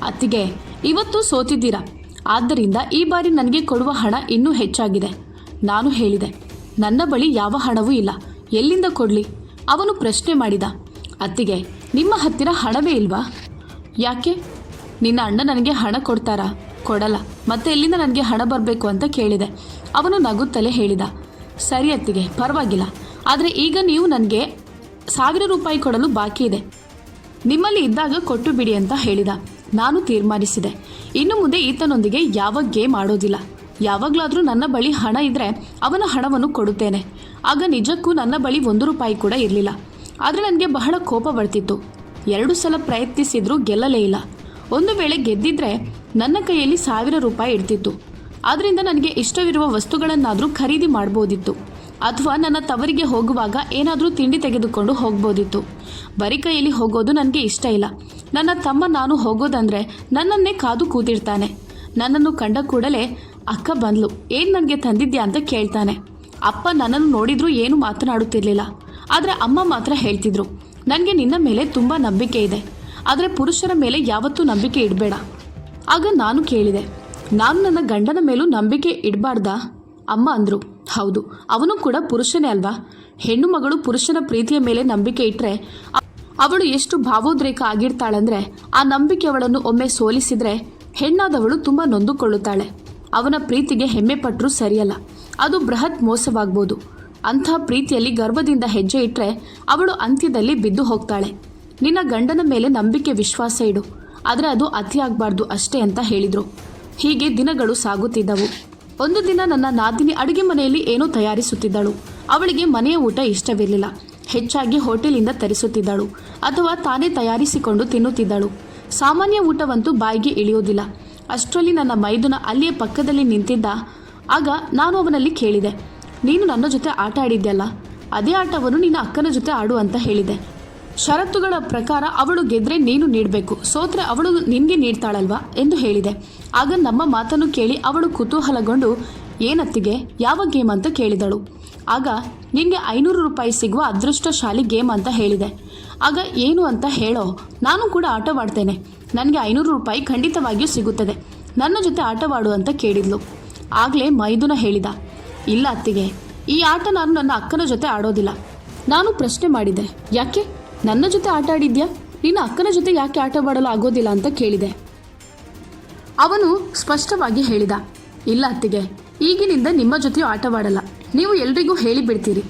ಅತ್ತಿಗೆ, ಇವತ್ತು ಸೋತಿದ್ದೀರಾ? ಆದ್ದರಿಂದ ಈ ಬಾರಿ ನನಗೆ ಕೊಡುವ ಹಣ ಇನ್ನೂ ಹೆಚ್ಚಾಗಿದೆ. ನಾನು ಹೇಳಿದೆ ನನ್ನ ಬಳಿ ಯಾವ ಹಣವೂ ಇಲ್ಲ. ಎಲ್ಲಿಂದ ಕೊಡಲಿ? ಅವನು ಪ್ರಶ್ನೆ ಮಾಡಿದ. ಅತ್ತಿಗೆ, ನಿಮ್ಮ ಹತ್ತಿರ ಹಣವೇ ಇಲ್ವಾ? ಯಾಕೆ? ನಿನ್ನ ಅಣ್ಣ ನನಗೆ ಹಣ ಕೊಡ್ತಾರಾ? ಕೊಡಲ್ಲ. ಮತ್ತೆ ಎಲ್ಲಿಂದ ನನಗೆ ಹಣ ಬರಬೇಕು ಅಂತ ಕೇಳಿದೆ. ಅವನು ನಗುತ್ತಲೇ ಹೇಳಿದ. ಸರಿ ಅತ್ತಿಗೆ, ಪರವಾಗಿಲ್ಲ. ಆದರೆ ಈಗ ನೀವು ನನಗೆ ಸಾವಿರ ರೂಪಾಯಿ ಕೊಡಲು ಬಾಕಿ ಇದೆ. ನಿಮ್ಮಲ್ಲಿ ಇದ್ದಾಗ ಕೊಟ್ಟು ಬಿಡಿ ಅಂತ ಹೇಳಿದ. ನಾನು ತೀರ್ಮಾನಿಸಿದೆ. ಇನ್ನು ಮುಂದೆ ಈತನೊಂದಿಗೆ ಯಾವ ಗೇಮ್ ಆಡೋದಿಲ್ಲ. ಯಾವಾಗಲಾದರೂ ನನ್ನ ಬಳಿ ಹಣ ಇದ್ದರೆ ಅವನ ಹಣವನ್ನು ಕೊಡುತ್ತೇನೆ. ಆಗ ನಿಜಕ್ಕೂ ನನ್ನ ಬಳಿ ಒಂದು ರೂಪಾಯಿ ಕೂಡ ಇರಲಿಲ್ಲ. ಆದರೆ ನನಗೆ ಬಹಳ ಕೋಪ ಬರ್ತಿತ್ತು. ಎರಡು ಸಲ ಪ್ರಯತ್ನಿಸಿದರೂ ಗೆಲ್ಲಲೇ ಇಲ್ಲ. ಒಂದು ವೇಳೆ ಗೆದ್ದಿದ್ರೆ ನನ್ನ ಕೈಯಲ್ಲಿ ಸಾವಿರ ರೂಪಾಯಿ ಇರ್ತಿತ್ತು. ಆದ್ದರಿಂದ ನನಗೆ ಇಷ್ಟವಿರುವ ವಸ್ತುಗಳನ್ನಾದರೂ ಖರೀದಿ ಮಾಡ್ಬೋದಿತ್ತು. ಅಥವಾ ನನ್ನ ತವರಿಗೆ ಹೋಗುವಾಗ ಏನಾದರೂ ತಿಂಡಿ ತೆಗೆದುಕೊಂಡು ಹೋಗ್ಬೋದಿತ್ತು. ಬರಿ ಕೈಯಲ್ಲಿ ಹೋಗೋದು ನನಗೆ ಇಷ್ಟ ಇಲ್ಲ. ನನ್ನ ತಮ್ಮ ನಾನು ಹೋಗೋದಂದ್ರೆ ನನ್ನನ್ನೇ ಕಾದು ಕೂತಿರ್ತಾನೆ. ನನ್ನನ್ನು ಕಂಡ ಕೂಡಲೇ ಅಕ್ಕ ಬಂದ್ಲು. ಏನು ನನಗೆ ತಂದಿದ್ಯಾ ಅಂತ ಕೇಳ್ತಾನೆ. ಅಪ್ಪ ನನ್ನನ್ನು ನೋಡಿದ್ರು ಏನು ಮಾತನಾಡುತ್ತಿರಲಿಲ್ಲ. ಆದರೆ ಅಮ್ಮ ಮಾತ್ರ ಹೇಳ್ತಿದ್ರು. ನನಗೆ ನಿನ್ನ ಮೇಲೆ ತುಂಬ ನಂಬಿಕೆ ಇದೆ. ಆದರೆ ಪುರುಷರ ಮೇಲೆ ಯಾವತ್ತೂ ನಂಬಿಕೆ ಇಡಬೇಡ. ಆಗ ನಾನು ಕೇಳಿದೆ. ನಾನು ನನ್ನ ಗಂಡನ ಮೇಲೂ ನಂಬಿಕೆ ಇಡಬಾರ್ದಾ? ಅಮ್ಮ ಅಂದರು. ಹೌದು, ಅವನು ಕೂಡ ಪುರುಷನೇ ಅಲ್ವಾ? ಹೆಣ್ಣು ಮಗಳು ಪುರುಷನ ಪ್ರೀತಿಯ ಮೇಲೆ ನಂಬಿಕೆ ಇಟ್ಟರೆ ಅವಳು ಎಷ್ಟು ಭಾವೋದ್ರೇಕ ಆಗಿರ್ತಾಳಂದ್ರೆ ಆ ನಂಬಿಕೆ ಅವಳನ್ನು ಒಮ್ಮೆ ಸೋಲಿಸಿದ್ರೆ ಹೆಣ್ಣಾದವಳು ತುಂಬ ನೊಂದುಕೊಳ್ಳುತ್ತಾಳೆ. ಅವನ ಪ್ರೀತಿಗೆ ಹೆಮ್ಮೆ ಪಟ್ಟರೂ ಸರಿಯಲ್ಲ. ಅದು ಬೃಹತ್ ಮೋಸವಾಗ್ಬೋದು. ಅಂಥ ಪ್ರೀತಿಯಲ್ಲಿ ಗರ್ವದಿಂದ ಹೆಜ್ಜೆ ಇಟ್ಟರೆ ಅವಳು ಅಂತ್ಯದಲ್ಲಿ ಬಿದ್ದು ಹೋಗ್ತಾಳೆ. ನಿನ್ನ ಗಂಡನ ಮೇಲೆ ನಂಬಿಕೆ ವಿಶ್ವಾಸ ಇಡು. ಆದರೆ ಅದು ಅತಿಯಾಗಬಾರ್ದು ಅಷ್ಟೇ ಅಂತ ಹೇಳಿದರು. ಹೀಗೆ ದಿನಗಳು ಸಾಗುತ್ತಿದ್ದವು. ಒಂದು ದಿನ ನನ್ನ ನಾದಿನಿ ಅಡುಗೆ ಮನೆಯಲ್ಲಿ ಏನೋ ತಯಾರಿಸುತ್ತಿದ್ದಳು. ಅವಳಿಗೆ ಮನೆಯ ಊಟ ಇಷ್ಟವಿರಲಿಲ್ಲ. ಹೆಚ್ಚಾಗಿ ಹೋಟೆಲಿಂದ ತರಿಸುತ್ತಿದ್ದಳು. ಅಥವಾ ತಾನೇ ತಯಾರಿಸಿಕೊಂಡು ತಿನ್ನುತ್ತಿದ್ದಳು. ಸಾಮಾನ್ಯ ಊಟವಂತೂ ಬಾಯಿಗೆ ಇಳಿಯೋದಿಲ್ಲ. ಅಷ್ಟರಲ್ಲಿ ನನ್ನ ಮೈದುನ ಅಲ್ಲಿಯೇ ಪಕ್ಕದಲ್ಲಿ ನಿಂತಿದ್ದ. ಆಗ ನಾನು ಅವನಲ್ಲಿ ಕೇಳಿದೆ, ನೀನು ನನ್ನ ಜೊತೆ ಆಟ ಆಡಿದ್ಯಲ್ಲ? ಅದೇ ಆಟವನ್ನು ನಿನ್ನ ಅಕ್ಕನ ಜೊತೆ ಆಡು ಅಂತ ಹೇಳಿದೆ. ಷರತ್ತುಗಳ ಪ್ರಕಾರ ಅವಳು ಗೆದ್ರೆ ನೀನು ನೀಡಬೇಕು, ಸೋತ್ರೆ ಅವಳು ನಿನಗೆ ನೀಡ್ತಾಳಲ್ವಾ? ಎಂದು ಹೇಳಿದೆ. ಆಗ ನಮ್ಮ ಮಾತನ್ನು ಕೇಳಿ ಅವಳು ಕುತೂಹಲಗೊಂಡು, ಏನತ್ತಿಗೆ, ಯಾವ ಗೇಮ್ ಅಂತ ಕೇಳಿದಳು? ಆಗ, ನಿನಗೆ ಐನೂರು ರೂಪಾಯಿ ಸಿಗುವ ಅದೃಷ್ಟಶಾಲಿ ಗೇಮ್ ಅಂತ ಹೇಳಿದೆ. ಆಗ ಏನು ಅಂತ ಹೇಳೋ, ನಾನು ಕೂಡ ಆಟವಾಡ್ತೇನೆ. ನನಗೆ ಐನೂರು ರೂಪಾಯಿ ಖಂಡಿತವಾಗಿಯೂ ಸಿಗುತ್ತದೆ. ನನ್ನ ಜೊತೆ ಆಟವಾಡು ಅಂತ ಕೇಳಿದ್ಲು. ಆಗಲೇ ಮೈದುನ ಹೇಳಿದ, ಇಲ್ಲ ಅತ್ತಿಗೆ, ಈ ಆಟ ನಾನು ನನ್ನ ಅಕ್ಕನ ಜೊತೆ ಆಡೋದಿಲ್ಲ. ನಾನು ಪ್ರಶ್ನೆ ಮಾಡಿದೆ, ಯಾಕೆ? ನನ್ನ ಜೊತೆ ಆಟ ಆಡಿದ್ಯಾ? ನಿನ್ನ ಅಕ್ಕನ ಜೊತೆ ಯಾಕೆ ಆಟವಾಡಲು ಆಗೋದಿಲ್ಲ ಅಂತ ಕೇಳಿದೆ. ಅವನು ಸ್ಪಷ್ಟವಾಗಿ ಹೇಳಿದ, ಇಲ್ಲ ಅತ್ತಿಗೆ, ಈಗಿನಿಂದ ನಿಮ್ಮ ಜೊತೆಯೂ ಆಟವಾಡಲ್ಲ. ನೀವು ಎಲ್ರಿಗೂ ಹೇಳಿಬಿಡ್ತೀರಿ.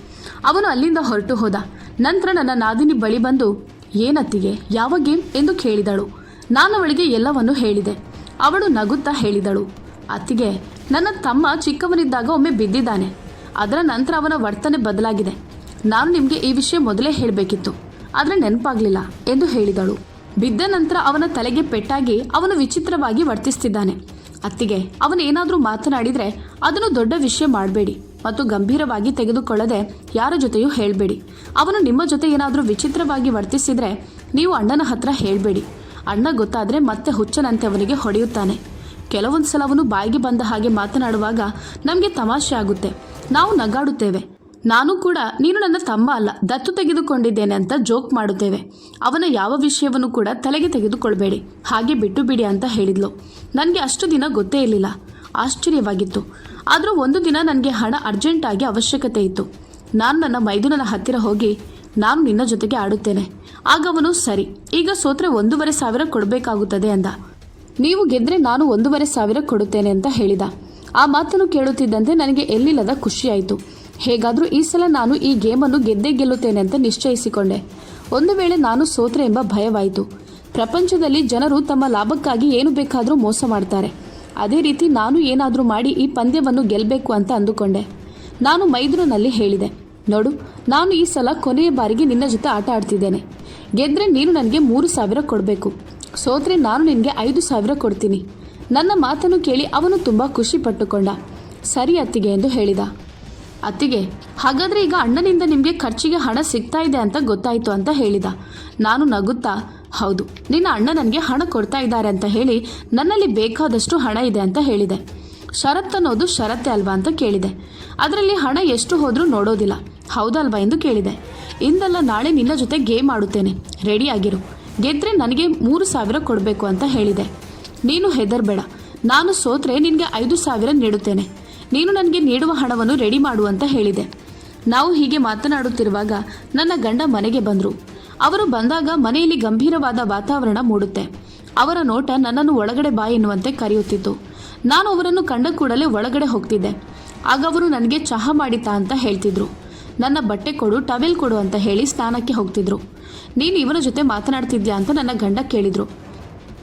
ಅವನು ಅಲ್ಲಿಂದ ಹೊರಟು ಹೋದ. ನಂತರ ನನ್ನ ನಾದಿನಿ ಬಳಿ ಬಂದು ಏನತ್ತಿಗೆ ಯಾವ ಗೇಮ್? ಎಂದು ಕೇಳಿದಳು. ನಾನು ಅವಳಿಗೆ ಎಲ್ಲವನ್ನು ಹೇಳಿದೆ. ಅವಳು ನಗುತ್ತಾ ಹೇಳಿದಳು. ಅತ್ತಿಗೆ, ನನ್ನ ತಮ್ಮ ಚಿಕ್ಕವನಿದ್ದಾಗ ಒಮ್ಮೆ ಬಿದ್ದಿದ್ದಾನೆ. ಅದರ ನಂತರ ಅವನ ವರ್ತನೆ ಬದಲಾಗಿದೆ. ನಾನು ನಿಮಗೆ ಈ ವಿಷಯ ಮೊದಲೇ ಹೇಳಬೇಕಿತ್ತು. ಆದರೆ ನೆನಪಾಗಲಿಲ್ಲ ಎಂದು ಹೇಳಿದಳು. ಬಿದ್ದ ನಂತರ ಅವನ ತಲೆಗೆ ಪೆಟ್ಟಾಗಿ ಅವನು ವಿಚಿತ್ರವಾಗಿ ವರ್ತಿಸ್ತಿದ್ದಾನೆ. ಅತ್ತಿಗೆ, ಅವನು ಏನಾದರೂ ಮಾತನಾಡಿದರೆ ಅದನ್ನು ದೊಡ್ಡ ವಿಷಯ ಮಾಡಬೇಡಿ ಮತ್ತು ಗಂಭೀರವಾಗಿ ತೆಗೆದುಕೊಳ್ಳದೆ ಯಾರ ಜೊತೆಯೂ ಹೇಳಬೇಡಿ. ಅವನು ನಿಮ್ಮ ಜೊತೆ ಏನಾದರೂ ವಿಚಿತ್ರವಾಗಿ ವರ್ತಿಸಿದರೆ ನೀವು ಅಣ್ಣನ ಹತ್ರ ಹೇಳಬೇಡಿ. ಅಣ್ಣ ಗೊತ್ತಾದರೆ ಮತ್ತೆ ಹುಚ್ಚನಂತೆ ಅವನಿಗೆ ಹೊಡೆಯುತ್ತಾನೆ. ಕೆಲವೊಂದು ಸಲ ಅವನು ಬಾಯಿಗೆ ಬಂದ ಹಾಗೆ ಮಾತನಾಡುವಾಗ ನಮಗೆ ತಮಾಷೆ ಆಗುತ್ತೆ. ನಾವು ನಗಾಡುತ್ತೇವೆ. ನಾನು ಕೂಡ, ನೀನು ನನ್ನ ತಮ್ಮ ಅಲ್ಲ, ದತ್ತು ತೆಗೆದುಕೊಂಡಿದ್ದೇನೆ ಅಂತ ಜೋಕ್ ಮಾಡುತ್ತೇವೆ. ಅವನ ಯಾವ ವಿಷಯವನ್ನು ಕೂಡ ತಲೆಗೆ ತೆಗೆದುಕೊಳ್ಬೇಡಿ. ಹಾಗೆ ಬಿಟ್ಟು ಬಿಡಿ ಅಂತ ಹೇಳಿದ್ಲು. ನನಗೆ ಅಷ್ಟು ದಿನ ಗೊತ್ತೇ ಇರಲಿಲ್ಲ. ಆಶ್ಚರ್ಯವಾಗಿತ್ತು. ಆದರೂ ಒಂದು ದಿನ ನನಗೆ ಹಣ ಅರ್ಜೆಂಟಾಗಿ ಅವಶ್ಯಕತೆ ಇತ್ತು. ನಾನು ನನ್ನ ಮೈದುನನ ಹತ್ತಿರ ಹೋಗಿ, ನಾನು ನಿನ್ನ ಜೊತೆಗೆ ಆಡುತ್ತೇನೆ. ಆಗ ಅವನು, ಸರಿ, ಈಗ ಸೋತ್ರೆ ಒಂದೂವರೆ ಸಾವಿರ ಕೊಡಬೇಕಾಗುತ್ತದೆ ಅಂದ. ನೀವು ಗೆದ್ರೆ ನಾನು ಒಂದೂವರೆ ಸಾವಿರ ಕೊಡುತ್ತೇನೆ ಅಂತ ಹೇಳಿದ. ಆ ಮಾತನ್ನು ಕೇಳುತ್ತಿದ್ದಂತೆ ನನಗೆ ಎಲ್ಲಿಲ್ಲದ ಖುಷಿಯಾಯಿತು. ಹೇಗಾದರೂ ಈ ಸಲ ನಾನು ಈ ಗೇಮನ್ನು ಗೆದ್ದೇ ಗೆಲ್ಲುತ್ತೇನೆ ಅಂತ ನಿಶ್ಚಯಿಸಿಕೊಂಡೆ. ಒಂದು ವೇಳೆ ನಾನು ಸೋತ್ರೆ ಎಂಬ ಭಯವಾಯಿತು. ಪ್ರಪಂಚದಲ್ಲಿ ಜನರು ತಮ್ಮ ಲಾಭಕ್ಕಾಗಿ ಏನು ಬೇಕಾದರೂ ಮೋಸ ಮಾಡ್ತಾರೆ. ಅದೇ ರೀತಿ ನಾನು ಏನಾದರೂ ಮಾಡಿ ಈ ಪಂದ್ಯವನ್ನು ಗೆಲ್ಲಬೇಕು ಅಂತ ಅಂದುಕೊಂಡೆ. ನಾನು ಮೈದ್ರನಲ್ಲಿ ಹೇಳಿದೆ, ನೋಡು, ನಾನು ಈ ಸಲ ಕೊನೆಯ ಬಾರಿಗೆ ನಿನ್ನ ಜೊತೆ ಆಟ ಆಡ್ತಿದ್ದೇನೆ. ಗೆದ್ರೆ ನೀನು ನನಗೆ ಮೂರು ಸಾವಿರ ಕೊಡಬೇಕು. ಸೋತ್ರೆ ನಾನು ನಿನಗೆ ಐದು ಸಾವಿರ ಕೊಡ್ತೀನಿ. ನನ್ನ ಮಾತನ್ನು ಕೇಳಿ ಅವನು ತುಂಬ ಖುಷಿ ಪಟ್ಟುಕೊಂಡ. ಸರಿ ಅತ್ತಿಗೆ ಎಂದು ಹೇಳಿದ. ಅತ್ತಿಗೆ, ಹಾಗಾದರೆ ಈಗ ಅಣ್ಣನಿಂದ ನಿಮಗೆ ಖರ್ಚಿಗೆ ಹಣ ಸಿಗ್ತಾ ಇದೆ ಅಂತ ಗೊತ್ತಾಯಿತು ಅಂತ ಹೇಳಿದ. ನಾನು ನಗುತ್ತಾ, ಹೌದು, ನಿನ್ನ ಅಣ್ಣ ನನಗೆ ಹಣ ಕೊಡ್ತಾ ಇದ್ದಾರೆ ಅಂತ ಹೇಳಿ ನನ್ನಲ್ಲಿ ಬೇಕಾದಷ್ಟು ಹಣ ಇದೆ ಅಂತ ಹೇಳಿದೆ. ಷರತ್ತು ಅನ್ನೋದು ಷರತ್ತೆ ಅಲ್ವಾ ಅಂತ ಕೇಳಿದೆ. ಅದರಲ್ಲಿ ಹಣ ಎಷ್ಟು ಹೋದರೂ ನೋಡೋದಿಲ್ಲ. ಹೌದಲ್ವಾ ಎಂದು ಕೇಳಿದೆ. ಇಂದಲ್ಲ ನಾಳೆ ನಿನ್ನ ಜೊತೆ ಗೇಮ್ ಆಡುತ್ತೇನೆ. ರೆಡಿ ಆಗಿರು. ಗೆದ್ರೆ ನನಗೆ ಮೂರು ಸಾವಿರ ಕೊಡಬೇಕು ಅಂತ ಹೇಳಿದೆ. ನೀನು ಹೆದರ್ಬೇಡ. ನಾನು ಸೋತ್ರೆ ನಿನಗೆ ಐದು ಸಾವಿರ ನೀಡುತ್ತೇನೆ. ನೀನು ನನಗೆ ನೀಡುವ ಹಣವನ್ನು ರೆಡಿ ಮಾಡು ಅಂತ ಹೇಳಿದೆ. ನಾವು ಹೀಗೆ ಮಾತನಾಡುತ್ತಿರುವಾಗ ನನ್ನ ಗಂಡ ಮನೆಗೆ ಬಂದರು. ಅವರು ಬಂದಾಗ ಮನೆಯಲ್ಲಿ ಗಂಭೀರವಾದ ವಾತಾವರಣ ಮೂಡುತ್ತೆ. ಅವರ ನೋಟ ನನ್ನನ್ನು ಒಳಗಡೆ ಬಾ ಎನ್ನುವಂತೆ ಕರೆಯುತ್ತಿತ್ತು. ನಾನು ಅವರನ್ನು ಕಂಡ ಕೂಡಲೇ ಒಳಗಡೆ ಹೋಗ್ತಿದ್ದೆ. ಆಗ ಅವರು ನನಗೆ ಚಹಾ ಮಾಡಿತಾ ಅಂತ ಹೇಳ್ತಿದ್ರು. ನನ್ನ ಬಟ್ಟೆ ಕೊಡು, ಟವೆಲ್ ಕೊಡು ಅಂತ ಹೇಳಿ ಸ್ನಾನಕ್ಕೆ ಹೋಗ್ತಿದ್ರು. ನೀನು ಇವನ ಜೊತೆ ಮಾತನಾಡ್ತಿದ್ಯಾ ಅಂತ ನನ್ನ ಗಂಡ ಕೇಳಿದ್ರು.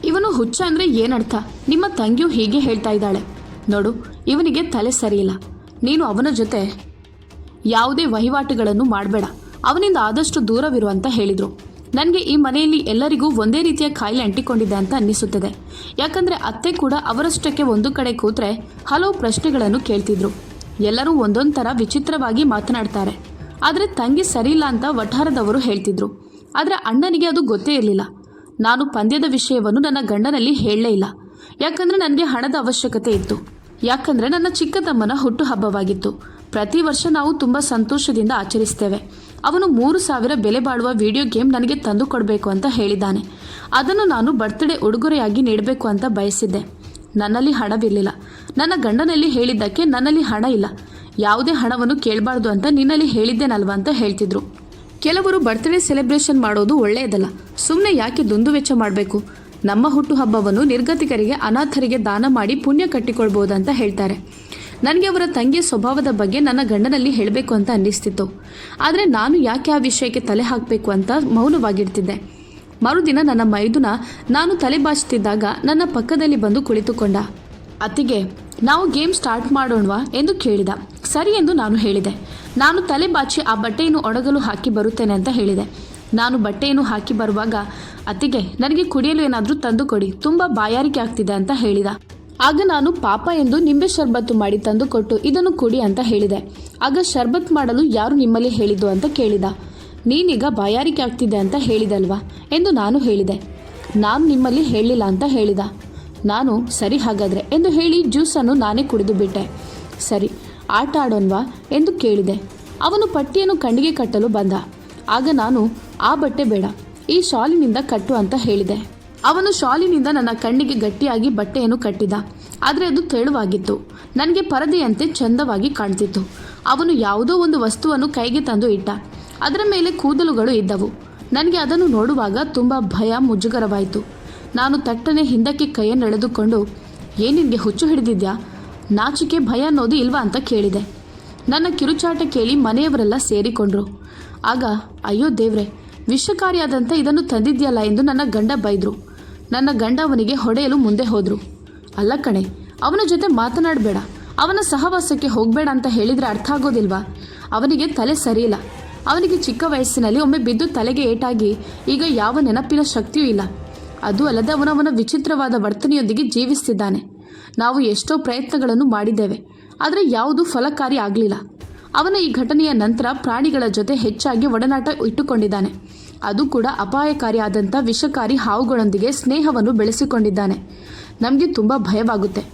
ಇವನು ಹುಚ್ಚ ಅಂದರೆ ಏನರ್ಥ? ನಿಮ್ಮ ತಂಗಿಯು ಹೀಗೆ ಹೇಳ್ತಾ ಇದ್ದಾಳೆ. ನೋಡು, ಇವನಿಗೆ ತಲೆ ಸರಿಯಿಲ್ಲ. ನೀನು ಅವನ ಜೊತೆ ಯಾವುದೇ ವಹಿವಾಟುಗಳನ್ನು ಮಾಡಬೇಡ. ಅವನಿಂದ ಆದಷ್ಟು ದೂರವಿರು ಅಂತ ಹೇಳಿದರು. ನನಗೆ ಈ ಮನೆಯಲ್ಲಿ ಎಲ್ಲರಿಗೂ ಒಂದೇ ರೀತಿಯ ಕಾಯಿಲೆ ಅಂಟಿಕೊಂಡಿದೆ ಅಂತ ಅನ್ನಿಸುತ್ತದೆ. ಯಾಕಂದರೆ ಅತ್ತೆ ಕೂಡ ಅವರಷ್ಟಕ್ಕೆ ಒಂದು ಕಡೆ ಕೂತ್ರೆ ಹಲವು ಪ್ರಶ್ನೆಗಳನ್ನು ಕೇಳ್ತಿದ್ರು. ಎಲ್ಲರೂ ಒಂದೊಂದು ಥರ ವಿಚಿತ್ರವಾಗಿ ಮಾತನಾಡ್ತಾರೆ. ಆದರೆ ತಂಗಿ ಸರಿಯಿಲ್ಲ ಅಂತ ವಠಾರದವರು ಹೇಳ್ತಿದ್ರು. ಆದರೆ ಅಣ್ಣನಿಗೆ ಅದು ಗೊತ್ತೇ ಇರಲಿಲ್ಲ. ನಾನು ಪಂದ್ಯದ ವಿಷಯವನ್ನು ನನ್ನ ಗಂಡನಲ್ಲಿ ಹೇಳಲೇ ಇಲ್ಲ. ಯಾಕಂದರೆ ನನಗೆ ಹಣದ ಅವಶ್ಯಕತೆ ಇತ್ತು. ಯಾಕಂದರೆ ನನ್ನ ಚಿಕ್ಕ ತಮ್ಮನ ಹುಟ್ಟುಹಬ್ಬವಾಗಿತ್ತು. ಪ್ರತಿ ವರ್ಷ ನಾವು ತುಂಬ ಸಂತೋಷದಿಂದ ಆಚರಿಸ್ತೇವೆ. ಅವನು ಮೂರು ಸಾವಿರ ಬೆಲೆ ಬಾಳುವ ವಿಡಿಯೋ ಗೇಮ್ ನನಗೆ ತಂದು ಕೊಡಬೇಕು ಅಂತ ಹೇಳಿದ್ದಾನೆ. ಅದನ್ನು ನಾನು ಬರ್ತ್ಡೇ ಉಡುಗೊರೆಯಾಗಿ ನೀಡಬೇಕು ಅಂತ ಬಯಸಿದ್ದೆ. ನನ್ನಲ್ಲಿ ಹಣವಿರಲಿಲ್ಲ ನನ್ನ ಗಂಡನಲ್ಲಿ ಹೇಳಿದ್ದಕ್ಕೆ ನನ್ನಲ್ಲಿ ಹಣ ಇಲ್ಲ. ಯಾವುದೇ ಹಣವನ್ನು ಕೇಳಬಾರ್ದು ಅಂತ ನಿನ್ನಲ್ಲಿ ಹೇಳಿದ್ದೇನಲ್ವಾ ಅಂತ ಹೇಳ್ತಿದ್ರು. ಕೆಲವರು ಬರ್ತ್ಡೇ ಸೆಲೆಬ್ರೇಷನ್ ಮಾಡೋದು ಒಳ್ಳೆಯದಲ್ಲ. ಸುಮ್ಮನೆ ಯಾಕೆ ದುಂದು ವೆಚ್ಚ ಮಾಡಬೇಕು? ನಮ್ಮ ಹುಟ್ಟುಹಬ್ಬವನ್ನು ನಿರ್ಗತಿಕರಿಗೆ, ಅನಾಥರಿಗೆ ದಾನ ಮಾಡಿ ಪುಣ್ಯ ಕಟ್ಟಿಕೊಳ್ಬೋದಂತ ಹೇಳ್ತಾರೆ. ನನಗೆ ಅವರ ತಂಗಿಯ ಸ್ವಭಾವದ ಬಗ್ಗೆ ನನ್ನ ಗಂಡನಲ್ಲಿ ಹೇಳಬೇಕು ಅಂತ ಅನ್ನಿಸ್ತಿತ್ತು. ಆದರೆ ನಾನು ಯಾಕೆ ಆ ವಿಷಯಕ್ಕೆ ತಲೆ ಹಾಕಬೇಕು ಅಂತ ಮೌನವಾಗಿರ್ತಿದ್ದೆ. ಮರುದಿನ ನನ್ನ ಮೈದುನ ನಾನು ತಲೆ ಬಾಚುತ್ತಿದ್ದಾಗ ನನ್ನ ಪಕ್ಕದಲ್ಲಿ ಬಂದು ಕುಳಿತುಕೊಂಡ. ಅತ್ತಿಗೆ, ನಾವು ಗೇಮ್ ಸ್ಟಾರ್ಟ್ ಮಾಡೋಣವಾ ಎಂದು ಕೇಳಿದ. ಸರಿ ಎಂದು ನಾನು ಹೇಳಿದೆ. ನಾನು ತಲೆ ಬಾಚಿ ಆ ಬಟ್ಟೆಯನ್ನು ಒಣಗಲು ಹಾಕಿ ಬರುತ್ತೇನೆ ಅಂತ ಹೇಳಿದೆ. ನಾನು ಬಟ್ಟೆಯನ್ನು ಹಾಕಿ ಬರುವಾಗ ಅತ್ತಿಗೆ, ನನಗೆ ಕುಡಿಯಲು ಏನಾದರೂ ತಂದು ಕೊಡಿ, ತುಂಬ ಬಾಯಾರಿಕೆ ಆಗ್ತಿದೆ ಅಂತ ಹೇಳಿದ. ಆಗ ನಾನು ಪಾಪ ಎಂದು ನಿಂಬೆ ಶರ್ಬತ್ತು ಮಾಡಿ ತಂದು ಕೊಟ್ಟು ಇದನ್ನು ಕುಡಿ ಅಂತ ಹೇಳಿದೆ. ಆಗ ಶರ್ಬತ್ ಮಾಡಲು ಯಾರು ನಿಮ್ಮಲ್ಲಿ ಹೇಳಿದ್ದು ಅಂತ ಕೇಳಿದ. ನೀನೀಗ ಬಾಯಾರಿಕೆ ಆಗ್ತಿದೆ ಅಂತ ಹೇಳಿದಲ್ವಾ ಎಂದು ನಾನು ಹೇಳಿದೆ. ನಾನು ನಿಮ್ಮಲ್ಲಿ ಹೇಳಿಲ್ಲ ಅಂತ ಹೇಳಿದ. ನಾನು ಸರಿ ಹಾಗಾದರೆ ಎಂದು ಹೇಳಿ ಜ್ಯೂಸನ್ನು ನಾನೇ ಕುಡಿದು ಬಿಟ್ಟೆ. ಸರಿ, ಆಟ ಆಡೋನ್ವಾ ಎಂದು ಕೇಳಿದೆ. ಅವನು ಪಟ್ಟಿಯನ್ನು ಕಣ್ಣಿಗೆ ಕಟ್ಟಲು ಬಂದ. ಆಗ ನಾನು, ಆ ಬಟ್ಟೆ ಬೇಡ, ಈ ಶಾಲಿನಿಂದ ಕಟ್ಟು ಅಂತ ಹೇಳಿದೆ. ಅವನು ಶಾಲಿನಿಂದ ನನ್ನ ಕಣ್ಣಿಗೆ ಗಟ್ಟಿಯಾಗಿ ಬಟ್ಟೆಯನ್ನು ಕಟ್ಟಿದ. ಆದರೆ ಅದು ತೆಳುವಾಗಿತ್ತು. ನನಗೆ ಪರದೆಯಂತೆ ಚಂದವಾಗಿ ಕಾಣ್ತಿತ್ತು. ಅವನು ಯಾವುದೋ ಒಂದು ವಸ್ತುವನ್ನು ಕೈಗೆ ತಂದು ಇಟ್ಟ. ಅದರ ಮೇಲೆ ಕೂದಲುಗಳು ಇದ್ದವು. ನನಗೆ ಅದನ್ನು ನೋಡುವಾಗ ತುಂಬ ಭಯ ಮುಜುಗರವಾಯಿತು. ನಾನು ತಟ್ಟನೆ ಹಿಂದಕ್ಕೆ ಕೈಯನ್ನು ಎಳೆದುಕೊಂಡು, ಏನ್ ಹುಚ್ಚು ಹಿಡಿದಿದ್ಯಾ? ನಾಚಿಕೆ, ಭಯ ಅನ್ನೋದು ಇಲ್ವಾ ಅಂತ ಕೇಳಿದೆ. ನನ್ನ ಕಿರುಚಾಟ ಕೇಳಿ ಮನೆಯವರೆಲ್ಲ ಸೇರಿಕೊಂಡ್ರು. ಆಗ, ಅಯ್ಯೋ ದೇವ್ರೆ ವಿಷಕಾರಿಯಾದಂಥ ಇದನ್ನು ತಂದಿದ್ಯಲ್ಲ ಎಂದು ನನ್ನ ಗಂಡ ಬೈದ್ರು. ನನ್ನ ಗಂಡ ಅವನಿಗೆ ಹೊಡೆಯಲು ಮುಂದೆ ಹೋದ್ರು. ಅಲ್ಲ ಕಣೆ, ಅವನ ಜೊತೆ ಮಾತನಾಡಬೇಡ. ಅವನ ಸಹವಾಸಕ್ಕೆ ಹೋಗಬೇಡ ಅಂತ ಹೇಳಿದರೆ ಅರ್ಥ ಆಗೋದಿಲ್ವಾ? ಅವನಿಗೆ ತಲೆ ಸರಿಯಿಲ್ಲ. ಅವನಿಗೆ ಚಿಕ್ಕ ವಯಸ್ಸಿನಲ್ಲಿ ಒಮ್ಮೆ ಬಿದ್ದು ತಲೆಗೆ ಏಟಾಗಿ ಈಗ ಯಾವ ನೆನಪಿನ ಶಕ್ತಿಯೂ ಇಲ್ಲ. ಅದು ಅಲ್ಲದೆ ಅವನವನ ಅವನ ವಿಚಿತ್ರವಾದ ವರ್ತನೆಯೊಂದಿಗೆ ಜೀವಿಸ್ತಿದ್ದಾನೆ. ನಾವು ಎಷ್ಟೋ ಪ್ರಯತ್ನಗಳನ್ನು ಮಾಡಿದ್ದೇವೆ, ಆದರೆ ಯಾವುದೂ ಫಲಕಾರಿ ಆಗಲಿಲ್ಲ. ಅವನ ಈ ಘಟನೆಯ ನಂತರ ಪ್ರಾಣಿಗಳ ಜೊತೆ ಹೆಚ್ಚಾಗಿ ಒಡನಾಟ ಇಟ್ಟುಕೊಂಡಿದ್ದಾನೆ. ಅದು ಕೂಡ ಅಪಾಯಕಾರಿಯಾದಂಥ ವಿಷಕಾರಿ ಹಾವುಗಳೊಂದಿಗೆ ಸ್ನೇಹವನ್ನು ಬೆಳೆಸಿಕೊಂಡಿದ್ದಾನೆ. ನಮಗೆ ತುಂಬ ಭಯವಾಗುತ್ತೆ.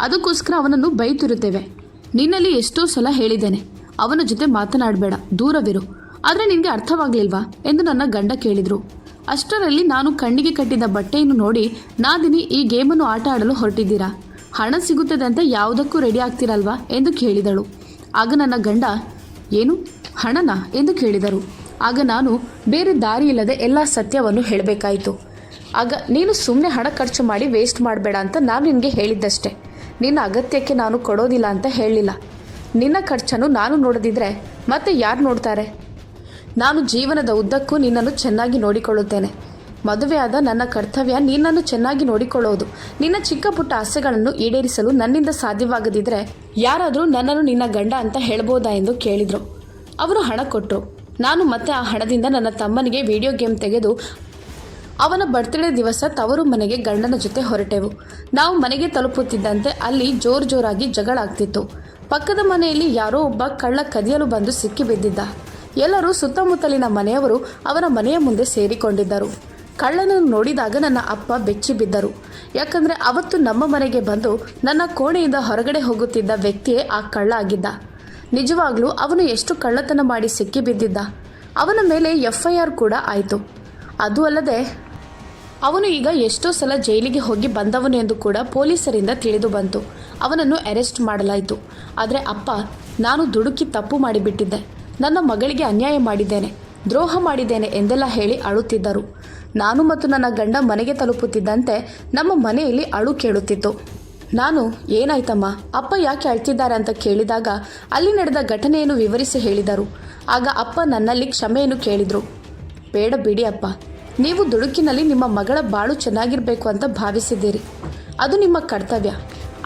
ಅದಕ್ಕೋಸ್ಕರ ಅವನನ್ನು ಬೈತಿರುತ್ತೇವೆ. ನಿನ್ನಲ್ಲಿ ಎಷ್ಟೋ ಸಲ ಹೇಳಿದ್ದೇನೆ. ಅವನ ಜೊತೆ ಮಾತನಾಡಬೇಡ. ದೂರವಿರು. ಆದರೆ ನಿನಗೆ ಅರ್ಥವಾಗಲಿಲ್ವಾ? ಎಂದು ನನ್ನ ಗಂಡ ಕೇಳಿದರು. ಅಷ್ಟರಲ್ಲಿ ನಾನು ಕಣ್ಣಿಗೆ ಕಟ್ಟಿದ ಬಟ್ಟೆಯನ್ನು ನೋಡಿ, ನಾದಿನಿ ಈ ಗೇಮನ್ನು ಆಟ ಆಡಲು ಹೊರಟಿದ್ದೀರಾ? ಹಣ ಸಿಗುತ್ತದೆ ಅಂತ ಯಾವುದಕ್ಕೂ ರೆಡಿ ಆಗ್ತಿರಲ್ವಾ? ಎಂದು ಕೇಳಿದಳು. ಆಗ ನನ್ನ ಗಂಡ, ಏನು? ಹಣನ? ಎಂದು ಕೇಳಿದರು. ಆಗ ನಾನು ಬೇರೆ ದಾರಿ ಇಲ್ಲದೆ ಎಲ್ಲ ಸತ್ಯವನ್ನು ಹೇಳಬೇಕಾಯಿತು. ಆಗ ನೀನು ಸುಮ್ಮನೆ ಹಣ ಖರ್ಚು ಮಾಡಿ ವೇಸ್ಟ್ ಮಾಡಬೇಡ ಅಂತ ನಾನು ನಿನಗೆ ಹೇಳಿದ್ದಷ್ಟೇ. ನಿನ್ನ ಅಗತ್ಯಕ್ಕೆ ನಾನು ಕೊಡೋದಿಲ್ಲ ಅಂತ ಹೇಳಲಿಲ್ಲ. ನಿನ್ನ ಖರ್ಚನ್ನು ನಾನು ನೋಡದಿದ್ರೆ ಮತ್ತೆ ಯಾರು ನೋಡ್ತಾರೆ? ನಾನು ಜೀವನದ ಉದ್ದಕ್ಕೂ ನಿನ್ನನ್ನು ಚೆನ್ನಾಗಿ ನೋಡಿಕೊಳ್ಳುತ್ತೇನೆ. ಮದುವೆಯಾದ ನನ್ನ ಕರ್ತವ್ಯ ನಿನ್ನನ್ನು ಚೆನ್ನಾಗಿ ನೋಡಿಕೊಳ್ಳೋದು. ನಿನ್ನ ಚಿಕ್ಕ ಪುಟ್ಟ ಆಸೆಗಳನ್ನು ಈಡೇರಿಸಲು ನನ್ನಿಂದ ಸಾಧ್ಯವಾಗದಿದ್ದರೆ ಯಾರಾದರೂ ನನ್ನನ್ನು ನಿನ್ನ ಗಂಡ ಅಂತ ಹೇಳ್ಬೋದಾ ಎಂದು ಕೇಳಿದರು. ಅವರು ಹಣ ಕೊಟ್ಟರು. ನಾನು ಮತ್ತೆ ಆ ಹಣದಿಂದ ನನ್ನ ತಮ್ಮನಿಗೆ ವಿಡಿಯೋ ಗೇಮ್ ತೆಗೆದು ಅವನ ಬರ್ತ್ಡೇ ದಿವಸ ತವರು ಮನೆಗೆ ಗಂಡನ ಜೊತೆ ಹೊರಟೆವು. ನಾವು ಮನೆಗೆ ತಲುಪುತ್ತಿದ್ದಂತೆ ಅಲ್ಲಿ ಜೋರು ಜೋರಾಗಿ ಜಗಳ ಆಗ್ತಿತ್ತು. ಪಕ್ಕದ ಮನೆಯಲ್ಲಿ ಯಾರೋ ಒಬ್ಬ ಕಳ್ಳ ಕದಿಯಲು ಬಂದು ಸಿಕ್ಕಿ ಬಿದ್ದಿದ್ದ. ಎಲ್ಲರೂ ಸುತ್ತಮುತ್ತಲಿನ ಮನೆಯವರು ಅವನ ಮನೆಯ ಮುಂದೆ ಸೇರಿಕೊಂಡಿದ್ದರು. ಕಳ್ಳನನ್ನು ನೋಡಿದಾಗ ನನ್ನ ಅಪ್ಪ ಬೆಚ್ಚಿ ಬಿದ್ದರು. ಯಾಕಂದರೆ ಅವತ್ತು ನಮ್ಮ ಮನೆಗೆ ಬಂದು ನನ್ನ ಕೋಣೆಯಿಂದ ಹೊರಗಡೆ ಹೋಗುತ್ತಿದ್ದ ವ್ಯಕ್ತಿಯೇ ಆ ಕಳ್ಳ ಆಗಿದ್ದ. ನಿಜವಾಗ್ಲೂ ಅವನು ಎಷ್ಟು ಕಳ್ಳತನ ಮಾಡಿ ಸಿಕ್ಕಿ ಬಿದ್ದಿದ್ದ? ಅವನ ಮೇಲೆ ಎಫ್ ಐ ಆರ್ ಕೂಡ ಆಯಿತು. ಅದು ಅಲ್ಲದೆ, ಅವನು ಈಗ ಎಷ್ಟೋ ಸಲ ಜೈಲಿಗೆ ಹೋಗಿ ಬಂದವನು ಎಂದು ಕೂಡ ಪೊಲೀಸರಿಂದ ತಿಳಿದು ಬಂತು. ಅವನನ್ನು ಅರೆಸ್ಟ್ ಮಾಡಲಾಯಿತು. ಆದರೆ, ಅಪ್ಪ, ನಾನು ದುಡುಕಿ ತಪ್ಪು ಮಾಡಿಬಿಟ್ಟಿದ್ದೆ. ನನ್ನ ಮಗಳಿಗೆ ಅನ್ಯಾಯ ಮಾಡಿದ್ದೇನೆ. ದ್ರೋಹ ಮಾಡಿದ್ದೇನೆ ಎಂದೆಲ್ಲ ಹೇಳಿ ಅಳುತ್ತಿದ್ದರು. ನಾನು ಮತ್ತು ನನ್ನ ಗಂಡ ಮನೆಗೆ ತಲುಪುತ್ತಿದ್ದಂತೆ ನಮ್ಮ ಮನೆಯಲ್ಲಿ ಅಳು ಕೇಳುತ್ತಿತ್ತು. ನಾನು ಏನಾಯ್ತಮ್ಮ? ಅಪ್ಪ ಯಾಕೆ ಅಳ್ತಿದ್ದಾರೆ ಅಂತ ಕೇಳಿದಾಗ ಅಲ್ಲಿ ನಡೆದ ಘಟನೆಯನ್ನು ವಿವರಿಸಿ ಹೇಳಿದರು. ಆಗ ಅಪ್ಪ ನನ್ನಲ್ಲಿ ಕ್ಷಮೆಯನ್ನು ಕೇಳಿದರು. ಬೇಡ ಬಿಡಿ ಅಪ್ಪ. ನೀವು ದುಡುಕಿನಲ್ಲಿ ನಿಮ್ಮ ಮಗಳ ಬಾಳು ಚೆನ್ನಾಗಿರಬೇಕು ಅಂತ ಭಾವಿಸಿದ್ದೀರಿ. ಅದು ನಿಮ್ಮ ಕರ್ತವ್ಯ.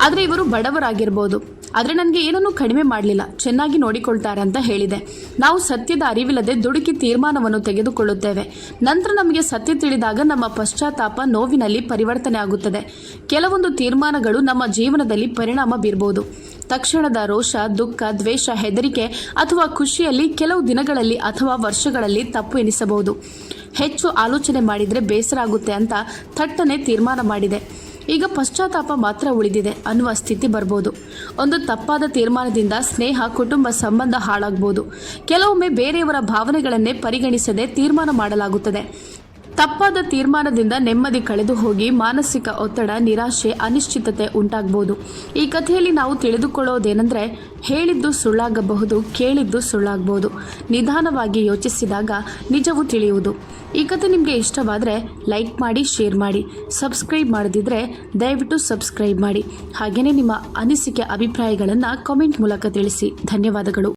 ಆದರೆ ಇವರು ಬಡವರಾಗಿರ್ಬೋದು. ಆದರೆ ನನಗೆ ಏನನ್ನೂ ಕಡಿಮೆ ಮಾಡಲಿಲ್ಲ. ಚೆನ್ನಾಗಿ ನೋಡಿಕೊಳ್ತಾರೆ ಅಂತ ಹೇಳಿದೆ. ನಾವು ಸತ್ಯದ ಅರಿವಿಲ್ಲದೆ ದುಡುಕಿ ತೀರ್ಮಾನವನ್ನು ತೆಗೆದುಕೊಳ್ಳುತ್ತೇವೆ. ನಂತರ ನಮಗೆ ಸತ್ಯ ತಿಳಿದಾಗ ನಮ್ಮ ಪಶ್ಚಾತ್ತಾಪ ನೋವಿನಲ್ಲಿ ಪರಿವರ್ತನೆ ಆಗುತ್ತದೆ. ಕೆಲವೊಂದು ತೀರ್ಮಾನಗಳು ನಮ್ಮ ಜೀವನದಲ್ಲಿ ಪರಿಣಾಮ ಬೀರಬಹುದು ತಕ್ಷಣದ ರೋಷ, ದುಃಖ, ದ್ವೇಷ, ಹೆದರಿಕೆ ಅಥವಾ ಖುಷಿಯಲ್ಲಿ ಕೆಲವು ದಿನಗಳಲ್ಲಿ ಅಥವಾ ವರ್ಷಗಳಲ್ಲಿ ತಪ್ಪು ಎನಿಸಬಹುದು. ಹೆಚ್ಚು ಆಲೋಚನೆ ಮಾಡಿದರೆ ಬೇಸರ ಆಗುತ್ತೆ ಅಂತ ಥಟ್ಟನೆ ತೀರ್ಮಾನ ಮಾಡಿದೆ. ಈಗ ಪಶ್ಚಾತ್ತಾಪ ಮಾತ್ರ ಉಳಿದಿದೆ ಅನ್ನುವ ಸ್ಥಿತಿ ಬರ್ಬೋದು. ಒಂದು ತಪ್ಪಾದ ತೀರ್ಮಾನದಿಂದ ಸ್ನೇಹ, ಕುಟುಂಬ ಸಂಬಂಧ ಹಾಳಾಗ್ಬೋದು. ಕೆಲವೊಮ್ಮೆ ಬೇರೆಯವರ ಭಾವನೆಗಳನ್ನೇ ಪರಿಗಣಿಸದೆ ತೀರ್ಮಾನ ಮಾಡಲಾಗುತ್ತದೆ. ತಪ್ಪಾದ ತೀರ್ಮಾನದಿಂದ ನೆಮ್ಮದಿ ಕಳೆದು ಹೋಗಿ ಮಾನಸಿಕ ಒತ್ತಡ, ನಿರಾಶೆ, ಅನಿಶ್ಚಿತತೆ ಉಂಟಾಗಬಹುದು ಈ ಕಥೆಯಲ್ಲಿ ನಾವು ತಿಳಿದುಕೊಳ್ಳೋದೇನೆಂದರೆ, ಹೇಳಿದ್ದು ಸುಳ್ಳಾಗಬಹುದು, ಕೇಳಿದ್ದು ಸುಳ್ಳಾಗಬಹುದು ನಿಧಾನವಾಗಿ ಯೋಚಿಸಿದಾಗ ನಿಜವು ತಿಳಿಯುವುದು. ಈ ಕಥೆ ನಿಮಗೆ ಇಷ್ಟವಾದರೆ ಲೈಕ್ ಮಾಡಿ, ಶೇರ್ ಮಾಡಿ. ಸಬ್ಸ್ಕ್ರೈಬ್ ಮಾಡದಿದ್ದರೆ ದಯವಿಟ್ಟು ಸಬ್ಸ್ಕ್ರೈಬ್ ಮಾಡಿ. ಹಾಗೆಯೇ ನಿಮ್ಮ ಅನಿಸಿಕೆ, ಅಭಿಪ್ರಾಯಗಳನ್ನು ಕಾಮೆಂಟ್ ಮೂಲಕ ತಿಳಿಸಿ. ಧನ್ಯವಾದಗಳು.